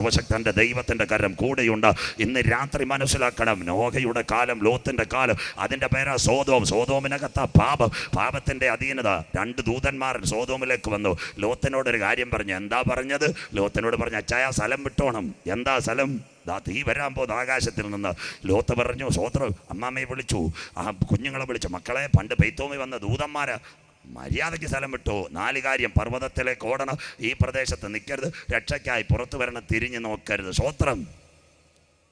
സർവശക്തന്റെ ദൈവത്തിന്റെ കരം കൂടെയുണ്ട്. ഇന്ന് രാത്രി മനസ്സിലാക്കണം. നോഹയുടെ കാലം ലോത്തിന്റെ കാലം. അതിന്റെ പേരാ സോതോം. സോതോമിനകത്ത പാപം. പാപത്തിന്റെ അധീനത. രണ്ട് ദൂതന്മാർ സോതോമിലേക്ക് വന്നു. ലോത്തിനോട് ഒരു കാര്യം പറഞ്ഞു. എന്താ പറഞ്ഞത്? ലോത്തിനോട് പറഞ്ഞു അച്ചായ സ്ഥലം വിട്ടോണം. എന്താ സ്ഥലം? ദാ തീ വരാൻ പോകുന്ന ആകാശത്തിൽ നിന്ന്. ലോത്ത് പറഞ്ഞു സോത്രം. അമ്മാമ്മയെ വിളിച്ചു. ആ കുഞ്ഞുങ്ങളെ വിളിച്ചു. മക്കളെ പണ്ട് പെയ്ത്തോമി വന്ന ദൂതന്മാര്. മര്യാദയ്ക്ക് സ്ഥലം വിട്ടു. നാല് കാര്യം പർവതത്തിലേക്ക് ഓടണം ഈ പ്രദേശത്ത് നിൽക്കരുത് രക്ഷയ്ക്കായി പുറത്തു വരണം തിരിഞ്ഞ് നോക്കരുത്. സ്വോത്രം.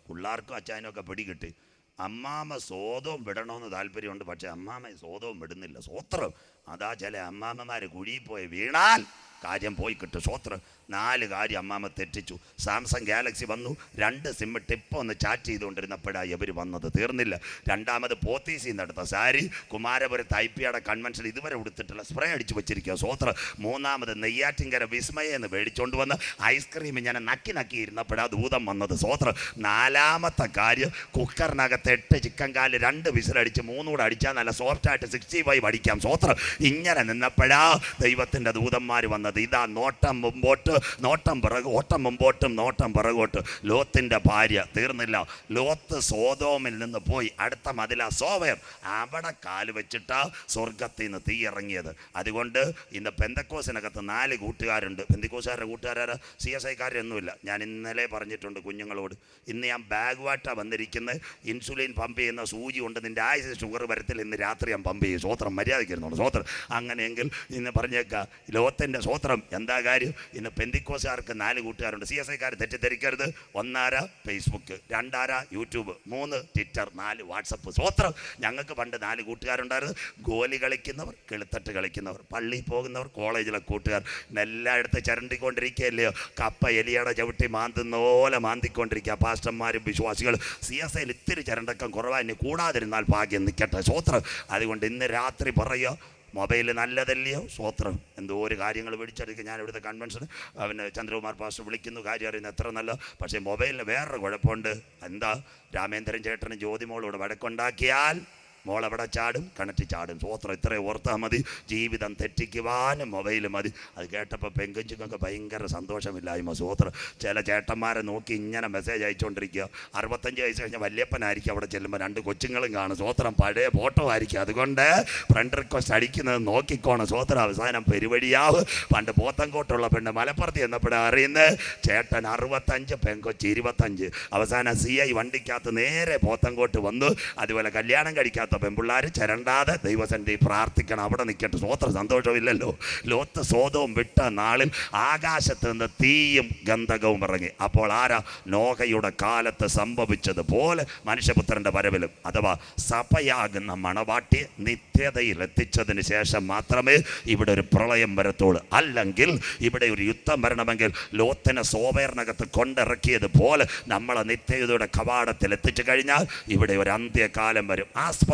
പിള്ളേർക്കും അച്ചായനും ഒക്കെ പിടികിട്ടി. അമ്മാമ സ്വതവും വിടണമെന്ന് താല്പര്യമുണ്ട്. പക്ഷെ അമ്മാമ സ്വതവും വിടുന്നില്ല. സ്വോത്രം. അതാ ചില അമ്മാമ്മമാർ കുഴിയിൽ പോയി വീണാൽ കാര്യം പോയി കിട്ടും. സ്വോത്രം നാല് കാര്യം അമ്മാമ്മ തെറ്റിച്ചു. സാംസങ് ഗാലക്സി വന്നു. രണ്ട് സിമ്മ് ടിപ്പ് ഒന്ന് ചാറ്റ് ചെയ്തുകൊണ്ടിരുന്നപ്പോഴാണ് ഇവർ വന്നത്. തീർന്നില്ല. രണ്ടാമത് പോത്തീസിൽ നടത്ത സാരി കുമാരപുരത്ത് ഐ പി ആടെ കൺവെൻഷൻ ഇതുവരെ ഉടുത്തിട്ടുള്ള സ്പ്രേ അടിച്ചു വെച്ചിരിക്കുക സ്വോത്ര മൂന്നാമത് നെയ്യാറ്റിങ്കര വിസ്മയ എന്ന് മേടിച്ചുകൊണ്ട് വന്ന് ഐസ്ക്രീം ഞാൻ നക്കി നക്കി ഇരുന്നപ്പോഴാണ് ദൂതം വന്നത്. സ്വോത്ര നാലാമത്തെ കാര്യം കുക്കറിനകത്ത് എട്ട് ചിക്കൻ കാൽ രണ്ട് വിസിലടിച്ച് മൂന്നുകൂടെ അടിച്ചാൽ നല്ല സോഫ്റ്റായിട്ട് സിക്സ്റ്റി ഫൈവ് അടിക്കാം. സ്വോത്ര ഇങ്ങനെ നിന്നപ്പോഴാ ദൈവത്തിന്റെ ദൂതന്മാർ വന്നത് ഇതാ നോട്ടം മുമ്പോട്ട് നോട്ടം പിറകു ഓട്ടം മുമ്പോട്ടും നോട്ടം പിറകോട്ട്. ലോത്തിന്റെ ഭാര്യ തീർന്നില്ല. ലോത്ത് സോതോമിൽ നിന്ന് പോയി. അടുത്ത മതില സോവയർ അവിടെ കാൽ വെച്ചിട്ടാ സ്വർഗത്തിൽ നിന്ന് തീ ഇറങ്ങിയത്. അതുകൊണ്ട് ഇന്ന് പെന്തക്കോസിനകത്ത് നാല് കൂട്ടുകാരുണ്ട്. പെന്തക്കോസുകാരുടെ കൂട്ടുകാരാ സി എസ് ഐക്കാരൊന്നുമില്ല. ഞാൻ ഇന്നലെ പറഞ്ഞിട്ടുണ്ട് കുഞ്ഞുങ്ങളോട്. ഇന്ന് ഞാൻ ബാഗ് വന്നിരിക്കുന്നത് ഇൻസുലിൻ പമ്പ് ചെയ്യുന്ന സൂചി കൊണ്ട് നിന്റെ ആയുസ് ഷുഗർ വരത്തിൽ ഇന്ന് രാത്രി ഞാൻ പമ്പ് ചെയ്യും. സ്വോത്രം മര്യാദയ്ക്കിരുന്നുണ്ട് സ്വോത്രം അങ്ങനെയെങ്കിൽ ഇന്ന് പറഞ്ഞേക്കാം ലോകത്തിന്റെ സ്വോത്രം എന്താ കാര്യം? ഇന്ന് പെന്തിക്കോസുകാർക്ക് നാല് കൂട്ടുകാരുണ്ട്. സി എസ് ഐക്കാർ തെറ്റിദ്ധരിക്കരുത്. ഒന്നാര? ഫേസ്ബുക്ക്. രണ്ടാര? യൂട്യൂബ്. മൂന്ന് ട്വിറ്റർ. നാല് വാട്സപ്പ്. സ്തോത്രം. ഞങ്ങൾക്ക് പണ്ട് നാല് കൂട്ടുകാരുണ്ടായിരുന്നു. ഗോലി കളിക്കുന്നവർ കിളുത്തട്ട് കളിക്കുന്നവർ പള്ളിയിൽ പോകുന്നവർ കോളേജിലെ കൂട്ടുകാർ. എല്ലായിടത്തും ചരണ്ടിക്കൊണ്ടിരിക്കുകയല്ലയോ? കപ്പ എലിയുടെ ചവിട്ടി മാന്തുന്ന പോലെ മാന്തിക്കൊണ്ടിരിക്കുക. പാസ്റ്റർമാരും വിശ്വാസികളും. സി എസ് ഐയിൽ ഇത്തിരി ചരണ്ടക്കം കുറവാ. ഇനി കൂടാതിരുന്നാൽ ഭാഗ്യം നിൽക്കട്ടെ. സ്തോത്രം. അതുകൊണ്ട് ഇന്ന് രാത്രി പറയുക മൊബൈൽ നല്ലതല്ലയോ? സ്വോത്രം. എന്തോ ഒരു കാര്യങ്ങൾ പിടിച്ചെടുക്കുക ഞാൻ ഇവിടുത്തെ കൺവെൻഷൻ അവന് ചന്ദ്രകുമാർ പാസ്റ്റർ വിളിക്കുന്നു കാര്യം അറിയുന്നത് എത്ര നല്ല. പക്ഷേ മൊബൈലിന് വേറൊരു കുഴപ്പമുണ്ട്. എന്താ? രാമേന്ദ്രൻ ചേട്ടനും ജ്യോതിമോളോട് വഴക്കുണ്ടാക്കിയാൽ മോൾ ചാടും കിണറ്റി ചാടും. സ്വോത്രം ഇത്രയും ഓർത്താൽ മതി. ജീവിതം തെറ്റിക്കുവാനും മൊബൈൽ മതി. അത് കേട്ടപ്പോൾ പെങ്കുഞ്ചുങ്ങൾക്ക് ഭയങ്കര സന്തോഷമില്ലായ്മ സ്വോത്രം ചില ചേട്ടന്മാരെ നോക്കി ഇങ്ങനെ മെസ്സേജ് അയച്ചുകൊണ്ടിരിക്കുക. അറുപത്തഞ്ച് വയസ്സ് കഴിഞ്ഞാൽ വല്യപ്പനായിരിക്കും അവിടെ ചെല്ലുമ്പോൾ രണ്ട് കൊച്ചുങ്ങളും കാണും. സ്വോത്രം പഴയ ഫോട്ടോ ആയിരിക്കും. അതുകൊണ്ട് ഫ്രണ്ട് റിക്വസ്റ്റ് അടിക്കുന്നത് നോക്കിക്കോണം സ്വോത്രം അവസാനം പെരുവഴിയാവ്. പണ്ട് പോത്തങ്കോട്ടുള്ള പെണ്ണ് മലപ്പുറത്ത് എന്നപ്പോഴാണ് അറിയുന്നത് ചേട്ടൻ അറുപത്തഞ്ച് പെങ്കൊച്ച് ഇരുപത്തഞ്ച്. അവസാനം സി ഐ വണ്ടിക്കകത്ത് നേരെ പോത്തങ്കോട്ട് വന്നു. അതുപോലെ കല്യാണം കഴിക്കാത്ത പെൺപിള്ളാർ ചരണ്ടാതെ ദൈവസന്ധി പ്രാർത്ഥിക്കണം. അവിടെ നിൽക്കട്ടെ സ്വോത്ര സന്തോഷമില്ലല്ലോ. ലോത്ത് സ്വോതവും വിട്ട നാളിൽ ആകാശത്ത് നിന്ന് തീയും ഗന്ധകവും ഇറങ്ങി. അപ്പോൾ ആരാ നോഹയുടെ കാലത്ത് സംഭവിച്ചതുപോലെ മനുഷ്യപുത്രന്റെ വരവിലും അഥവാ സഭയാകുന്ന മണവാട്ടി നിത്യതയിൽ എത്തിച്ചതിന് ശേഷം മാത്രമേ ഇവിടെ ഒരു പ്രളയം വരത്തുള്ളൂ. അല്ലെങ്കിൽ ഇവിടെ ഒരു യുദ്ധം വരണമെങ്കിൽ ലോത്തിനെ സോവേറിനകത്ത് കൊണ്ടിറക്കിയതുപോലെ നമ്മളെ നിത്യതയുടെ കവാടത്തിൽ എത്തിച്ചു കഴിഞ്ഞാൽ ഇവിടെ ഒരു അന്ത്യകാലം വരും.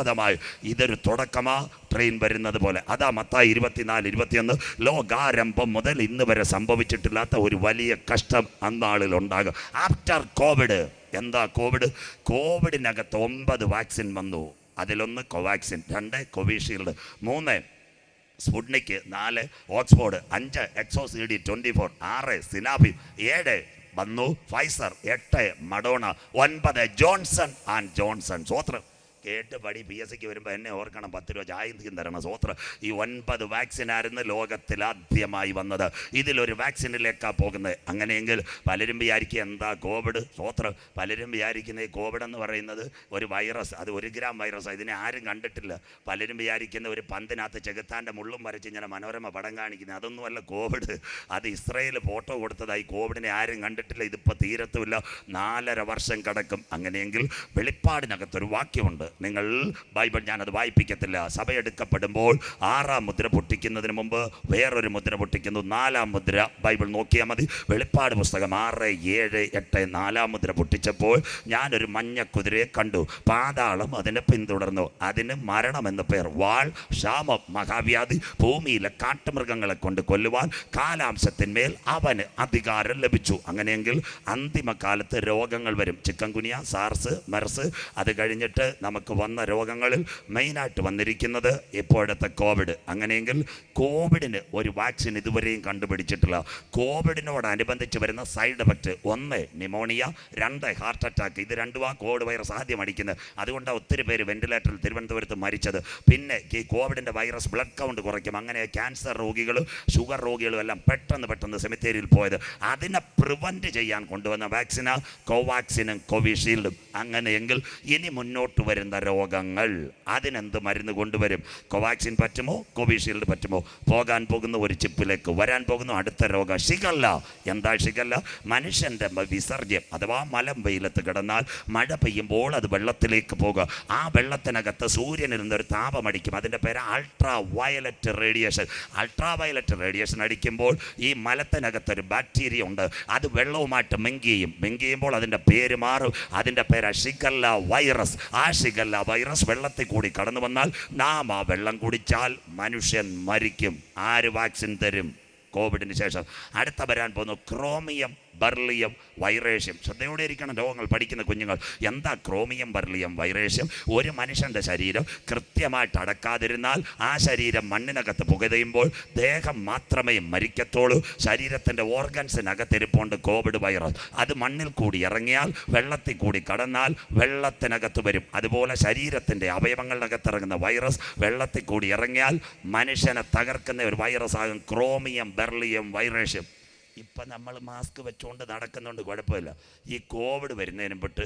ആസ്പദമായി ഇതൊരു തുടക്കമാ ട്രെയിൻ വരുന്നത് പോലെ. അതാ മത്ത ഇരുപത്തിനാല് ഇരുപത്തിയൊന്ന്. ലോകാരംഭം മുതൽ ഇന്ന് വരെ സംഭവിച്ചിട്ടില്ലാത്ത ഒരു വലിയ കഷ്ടം അന്നാളിൽ ഉണ്ടാകും ആഫ്റ്റർ കോവിഡ് എന്താ കോവിഡ് കോവിഡിനകത്ത് ഒമ്പത് വാക്സിൻ വന്നു. അതിലൊന്ന് കോവാക്സിൻ രണ്ട് കോവിഷീൽഡ് മൂന്ന് സ്പുട്നിക് നാല് ഓക്സ്ഫോർഡ് അഞ്ച് എക്സോ സി ഡി ട്വന്റി ഫോർ ആറ് സിനാബി ഏഴ് വന്നു ഫൈസർ എട്ട് മഡോണ ഒൻപത് ജോൺസൺ ആൻഡ് ജോൺസൺ. സ്വോത്രം കേട്ട് പടി പി എസ് സിക്ക് വരുമ്പോൾ എന്നെ ഓർക്കണം പത്ത് രൂപ ജായന്തിക്കും തരണം. സോത്ര ഈ ഒൻപത് വാക്സിനായിരുന്നു ലോകത്തിൽ ആദ്യമായി വന്നത്. ഇതിലൊരു വാക്സിനിലേക്കാണ് പോകുന്നത്. അങ്ങനെയെങ്കിൽ പലരും വിചാരിക്കുക എന്താ കോവിഡ്? സോത്ര പലരും വിചാരിക്കുന്ന ഈ കോവിഡ് എന്ന് പറയുന്നത് ഒരു വൈറസ് അത് ഒരു ഗ്രാം വൈറസ് ഇതിനെ ആരും കണ്ടിട്ടില്ല. പലരും വിചാരിക്കുന്ന ഒരു പന്തിനകത്ത് ചെകുത്താന്റെ മുള്ളും വരച്ച് ഇങ്ങനെ മനോരമ പടം കാണിക്കുന്നത്. അതൊന്നുമല്ല കോവിഡ്. അത് ഇസ്രയേൽ ഫോട്ടോ കൊടുത്തതായി കോവിഡിനെ ആരും കണ്ടിട്ടില്ല. ഇതിപ്പോൾ തീരത്തുമില്ല. നാലര വർഷം കടക്കും. അങ്ങനെയെങ്കിൽ വെളിപ്പാടിനകത്തൊരു വാക്യമുണ്ട്. നിങ്ങൾ ബൈബിൾ ഞാനത് വായിപ്പിക്കത്തില്ല. സഭയെടുക്കപ്പെടുമ്പോൾ ആറാം മുദ്ര പൊട്ടിക്കുന്നതിന് മുമ്പ് വേറൊരു മുദ്ര പൊട്ടിക്കുന്നു. നാലാം മുദ്ര ബൈബിൾ നോക്കിയാൽ മതി. വെളിപ്പാട് പുസ്തകം ആറ് ഏഴ് എട്ട് നാലാം മുദ്ര പൊട്ടിച്ചപ്പോൾ ഞാനൊരു മഞ്ഞ കുതിരയെ കണ്ടു. പാതാളം അതിനെ പിന്തുടർന്നു. അതിന് മരണം എന്ന പേർ. വാൾ ക്ഷാമം മഹാവ്യാധി ഭൂമിയിലെ കാട്ടുമൃഗങ്ങളെ കൊണ്ട് കൊല്ലുവാൻ കാലാംശത്തിന്മേൽ അവന് അധികാരം ലഭിച്ചു. അങ്ങനെയെങ്കിൽ അന്തിമ കാലത്ത് രോഗങ്ങൾ വരും. ചിക്കൻ കുനിയ സാർസ് മെർസ് അത് കഴിഞ്ഞിട്ട് നമുക്ക് നമുക്ക് വന്ന രോഗങ്ങളിൽ മെയിനായിട്ട് വന്നിരിക്കുന്നത് ഇപ്പോഴത്തെ കോവിഡ് അങ്ങനെയെങ്കിൽ കോവിഡിന് ഒരു വാക്സിൻ ഇതുവരെയും കണ്ടുപിടിച്ചിട്ടില്ല. കോവിഡിനോടനുബന്ധിച്ച് വരുന്ന സൈഡ് എഫക്റ്റ് ഒന്ന് ന്യൂമോണിയ രണ്ട് ഹാർട്ട് അറ്റാക്ക് ഇത് രണ്ടു വാ കോവിഡ് വൈറസ് ആദ്യം അടിക്കുന്നത്. അതുകൊണ്ടാണ് ഒത്തിരി പേര് വെന്റിലേറ്ററിൽ തിരുവനന്തപുരത്ത് മരിച്ചത്. പിന്നെ ഈ കോവിഡിന്റെ വൈറസ് ബ്ലഡ് കൗണ്ട് കുറയ്ക്കും. അങ്ങനെ ക്യാൻസർ രോഗികൾ ഷുഗർ രോഗികളും എല്ലാം പെട്ടെന്ന് പെട്ടെന്ന് സെമിത്തേരിയിൽ പോയത്. അതിനെ പ്രിവെന്റ് ചെയ്യാൻ കൊണ്ടുവന്ന വാക്സിന കോവാക്സിനും കോവിഷീൽഡും അങ്ങനെയെങ്കിൽ ഇനി മുന്നോട്ട് വരുന്ന രോഗങ്ങൾ അതിനെന്ത് മരുന്ന് കൊണ്ടുവരും? കോവാക്സിൻ പറ്റുമോ? കോവിഷീൽഡ് പറ്റുമോ? പോകാൻ പോകുന്ന ഒരു ചിപ്പിലേക്ക് വരാൻ പോകുന്ന അടുത്ത രോഗം ഷിഗല്ല എന്താ ഷിഗല്ല മനുഷ്യന്റെ വിസർജ്യം. അഥവാ മലം വെയിലത്ത് കിടന്നാൽ മഴ പെയ്യുമ്പോൾ അത് വെള്ളത്തിലേക്ക് പോകുക. ആ വെള്ളത്തിനകത്ത് സൂര്യനിൽ നിന്നൊരു താപമടിക്കും അതിന്റെ പേര് ultra violet radiation ultra violet radiation അടിക്കുമ്പോൾ ഈ മലത്തിനകത്തൊരു ബാക്ടീരിയ ഉണ്ട്. അത് വെള്ളവുമായിട്ട് മെങ്കിയും മെങ്കിയുമ്പോൾ അതിന്റെ പേര് മാറും. അതിന്റെ പേര് ഷിഗല്ല വൈറസ് ആ വൈറസ് വെള്ളത്തിൽ കൂടി കടന്നു വന്നാൽ നാം ആ വെള്ളം കുടിച്ചാൽ മനുഷ്യൻ മരിക്കും. ആര് വാക്സിൻ തരും? കോവിഡിന് ശേഷം. അടുത്ത വരാൻ പോകുന്നു ക്രോമിയം. ബർലിയം വൈറേഷ്യം. ശ്രദ്ധയോടെ ഇരിക്കണം രോഗങ്ങൾ പഠിക്കുന്ന കുഞ്ഞുങ്ങൾ. എന്താ ക്രോമിയം ബർലിയം വൈറേഷ്യം? ഒരു മനുഷ്യന്റെ ശരീരം കൃത്യമായിട്ട് അടക്കാതിരുന്നാൽ ആ ശരീരം മണ്ണിനകത്ത് പുകതയുമ്പോൾ ദേഹം മാത്രമേ മരിക്കത്തുള്ളൂ ശരീരത്തിന്റെ ഓർഗൻസിനകത്തിരിപ്പുണ്ട് കോവിഡ് വൈറസ്. അത് മണ്ണിൽ കൂടി ഇറങ്ങിയാൽ വെള്ളത്തിൽ കൂടി കടന്നാൽ വെള്ളത്തിനകത്ത് വരും. അതുപോലെ ശരീരത്തിന്റെ അവയവങ്ങളിനകത്ത് ഇറങ്ങുന്ന വൈറസ് വെള്ളത്തിൽ കൂടി ഇറങ്ങിയാൽ മനുഷ്യനെ തകർക്കുന്ന ഒരു വൈറസ് ആകും ക്രോമിയം ബെർലിയം വൈറേഷ്യം. ഇപ്പം നമ്മൾ മാസ്ക് വെച്ചുകൊണ്ട് നടക്കുന്നുണ്ട് കുഴപ്പമില്ല. ഈ കോവിഡ് വരുന്നതിന് പെട്ട്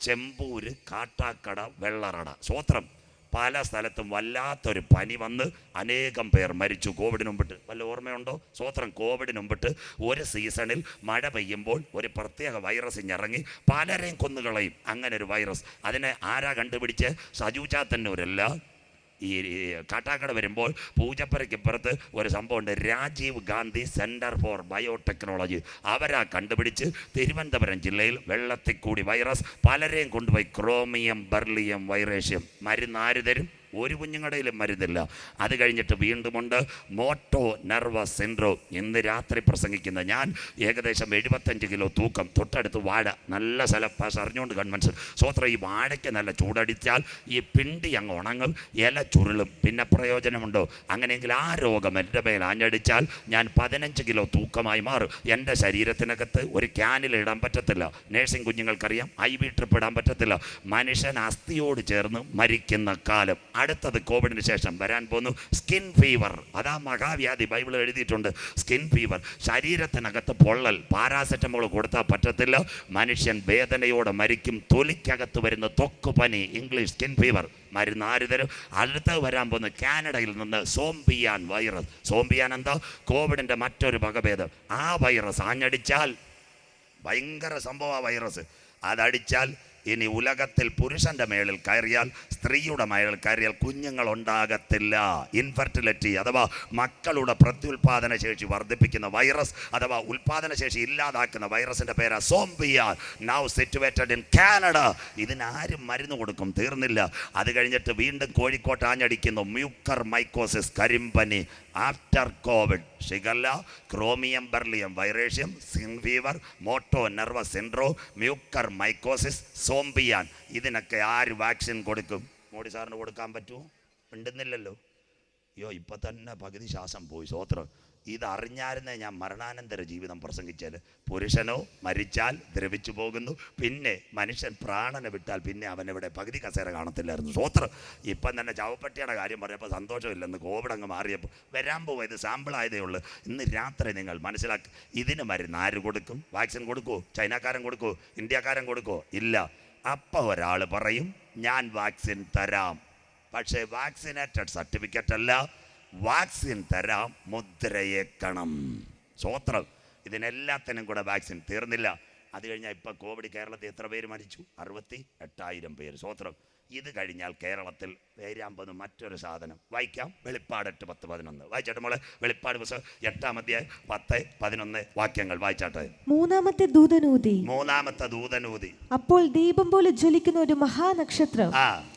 ചെമ്പൂര് കാട്ടാക്കട വെള്ളറട സ്വോത്രം പല സ്ഥലത്തും വല്ലാത്തൊരു പനി വന്ന് അനേകം പേർ മരിച്ചു കോവിഡിന് മുമ്പിട്ട് വല്ല ഓർമ്മയുണ്ടോ? സ്വോത്രം കോവിഡിന് മുമ്പിട്ട് ഒരു സീസണിൽ മഴ പെയ്യുമ്പോൾ ഒരു പ്രത്യേക വൈറസ് ഇറങ്ങി പലരെയും കൊന്നുകളയും. അങ്ങനെ ഒരു വൈറസ് അതിനെ ആരാ കണ്ടുപിടിച്ച്? സജു ചാത്തന്നൂരല്ല ഈ കാട്ടാക്കട വരുമ്പോൾ പൂജപ്പുരയ്ക്കിപ്പുറത്ത് ഒരു സംഭവമുണ്ട്. Rajiv Gandhi centre for biotechnology അവരാ കണ്ടുപിടിച്ച് തിരുവനന്തപുരം ജില്ലയിൽ വെള്ളത്തിൽ കൂടി വൈറസ് പലരെയും കൊണ്ടുപോയി. ക്രോമിയം ബർലിയം വൈറേഷ്യം മരുന്ന് ആര് തരും? ഒരു കുഞ്ഞുങ്ങടയിലും മരുന്നില്ല. അത് കഴിഞ്ഞിട്ട് വീണ്ടുമുണ്ട് മോട്ടോ നെർവസ് സിൻഡ്രോം. ഇന്ന് രാത്രി പ്രസംഗിക്കുന്ന ഞാൻ ഏകദേശം എഴുപത്തഞ്ച് കിലോ തൂക്കം തൊട്ടടുത്ത് വാഴ. നല്ല സ്ഥലം. അറിഞ്ഞുകൊണ്ട് കൺവെൻഷൻ സ്വത്ര ഈ വാഴയ്ക്ക് നല്ല ചൂടടിച്ചാൽ ഈ പിണ്ടി അങ്ങ് ഉണങ്ങും. ഇല ചുരുളും. പിന്നെ പ്രയോജനമുണ്ടോ? അങ്ങനെയെങ്കിൽ ആ രോഗം എന്റെ മേൽ ആഞ്ഞടിച്ചാൽ ഞാൻ പതിനഞ്ച് കിലോ തൂക്കമായി മാറും. എന്റെ ശരീരത്തിനകത്ത് ഒരു ക്യാനിൽ ഇടാൻ പറ്റത്തില്ല. നേഴ്സിംഗ് കുഞ്ഞുങ്ങൾക്കറിയാം. ഐ വി ട്രിപ്പ് ഇടാൻ പറ്റത്തില്ല. മനുഷ്യൻ അസ്ഥിയോട് ചേർന്ന് മരിക്കുന്ന കാലം. അടുത്തത് കോവിഡിന് ശേഷം വരാൻ പോകുന്നു സ്കിൻ ഫീവർ. അതാ മഹാവ്യാധി. ബൈബിൾ എഴുതിയിട്ടുണ്ട്. Skin fever. ശരീരത്തിനകത്ത് പൊള്ളൽ പാരാസെറ്റമോൾ കൊടുത്താൽ പറ്റത്തില്ല. മനുഷ്യൻ വേദനയോടെ മരിക്കും. തൊലിക്കകത്ത് വരുന്ന തൊക്ക് പനി. English skin fever. മരുന്ന് ആര് തരും? അടുത്ത് വരാൻ പോകുന്ന കാനഡയിൽ നിന്ന് സോംബിയാൻ വൈറസ്. സോംബിയാൻ എന്താ? കോവിഡിന്റെ മറ്റൊരു വകഭേദം ആ വൈറസ് ആഞ്ഞടിച്ചാൽ ഭയങ്കര സംഭവ വൈറസ്. അതടിച്ചാൽ ഇനി ഉലകത്തിൽ പുരുഷന്റെ മേളിൽ കയറിയാൽ സ്ത്രീയുടെ മേളിൽ കയറിയാൽ കുഞ്ഞുങ്ങൾ ഉണ്ടാകത്തില്ല ഇൻഫെർട്ടിലിറ്റി അഥവാ മക്കളുടെ പ്രത്യുൽപാദന ശേഷി വർദ്ധിപ്പിക്കുന്ന വൈറസ് അഥവാ ഉൽപാദന ശേഷി ഇല്ലാതാക്കുന്ന വൈറസിന്റെ പേരാ സോംബിയ നൗ സിറ്റുവേറ്റഡ് ഇൻ കാനഡ ഇതിനാരും മരുന്ന് കൊടുക്കും തീർന്നില്ല. അത് കഴിഞ്ഞിട്ട് വീണ്ടും കോഴിക്കോട്ട് ആഞ്ഞടിക്കുന്നു. Mucormycosis കരിമ്പനി after Covid shigella chromium beryllium വൈറേഷ്യം skin fever motor nervous syndrome mucormycosis സോംബിയാൻ. ഇതിനൊക്കെ ആര് വാക്സിൻ കൊടുക്കും? മോഡി സാറിന് കൊടുക്കാൻ പറ്റുമോ? ഉണ്ടെന്നില്ലല്ലോ അയ്യോ ഇപ്പം തന്നെ പകുതി ശ്വാസം പോയി സ്വോത്രം ഇത് അറിഞ്ഞായിരുന്നേ ഞാൻ മരണാനന്തര ജീവിതം പ്രസംഗിച്ചാൽ പുരുഷനോ മരിച്ചാൽ ദ്രവിച്ചു പോകുന്നു. പിന്നെ മനുഷ്യൻ പ്രാണനെ വിട്ടാൽ പിന്നെ അവനെവിടെ പകുതി കസേര കാണത്തില്ലായിരുന്നു. സ്വോത്രം ഇപ്പം തന്നെ ചവപ്പട്ടിയുടെ കാര്യം പറഞ്ഞപ്പോൾ സന്തോഷമില്ലെന്ന് കോവിഡ് അങ്ങ് മാറിയപ്പോൾ വരാൻ പോയത് സാമ്പിളായതേ ഉള്ളൂ. ഇന്ന് രാത്രി നിങ്ങൾ മനസ്സിലാക്കി ഇതിന് മരുന്ന് ആര് കൊടുക്കും? വാക്സിൻ കൊടുക്കുമോ ചൈനക്കാരൻ കൊടുക്കുമോ ഇന്ത്യക്കാരൻ കൊടുക്കുമോ ഇല്ല. അപ്പോൾ ഒരാൾ പറയും ഞാൻ വാക്സിൻ തരാം. പക്ഷേ വാക്സിനേറ്റഡ് സർട്ടിഫിക്കറ്റ് അല്ല വാക്സിൻ തരാം മുദ്രയേക്കണം. സ്വോത്രം ഇതിനെല്ലാത്തിനും കൂടെ വാക്സിൻ തീർന്നില്ല. അത് കഴിഞ്ഞാൽ ഇപ്പൊ കോവിഡ് കേരളത്തിൽ എത്ര പേര് മരിച്ചു? അറുപത്തി എട്ടായിരം പേര്. സ്വോത്രം ഇത് കഴിഞ്ഞാൽ കേരളത്തിൽ വേരാമ്പത് മറ്റൊരു സാധനം. വായിക്കാം. വെളിപ്പാട് എട്ട് പത്ത് പതിനൊന്ന്. വായിച്ചാട്ടെ മോളെ. വെളിപ്പാട് പുസ്തകം എട്ടാം അധ്യായം പത്ത് പതിനൊന്ന് വാക്യങ്ങൾ. വായിച്ചാട്ടെ. മൂന്നാമത്തെ ദൂതനൂതി. മൂന്നാമത്തെ ദൂതനൂതി. അപ്പോൾ ദീപം പോലെ ജ്വലിക്കുന്ന ഒരു മഹാനക്ഷത്രം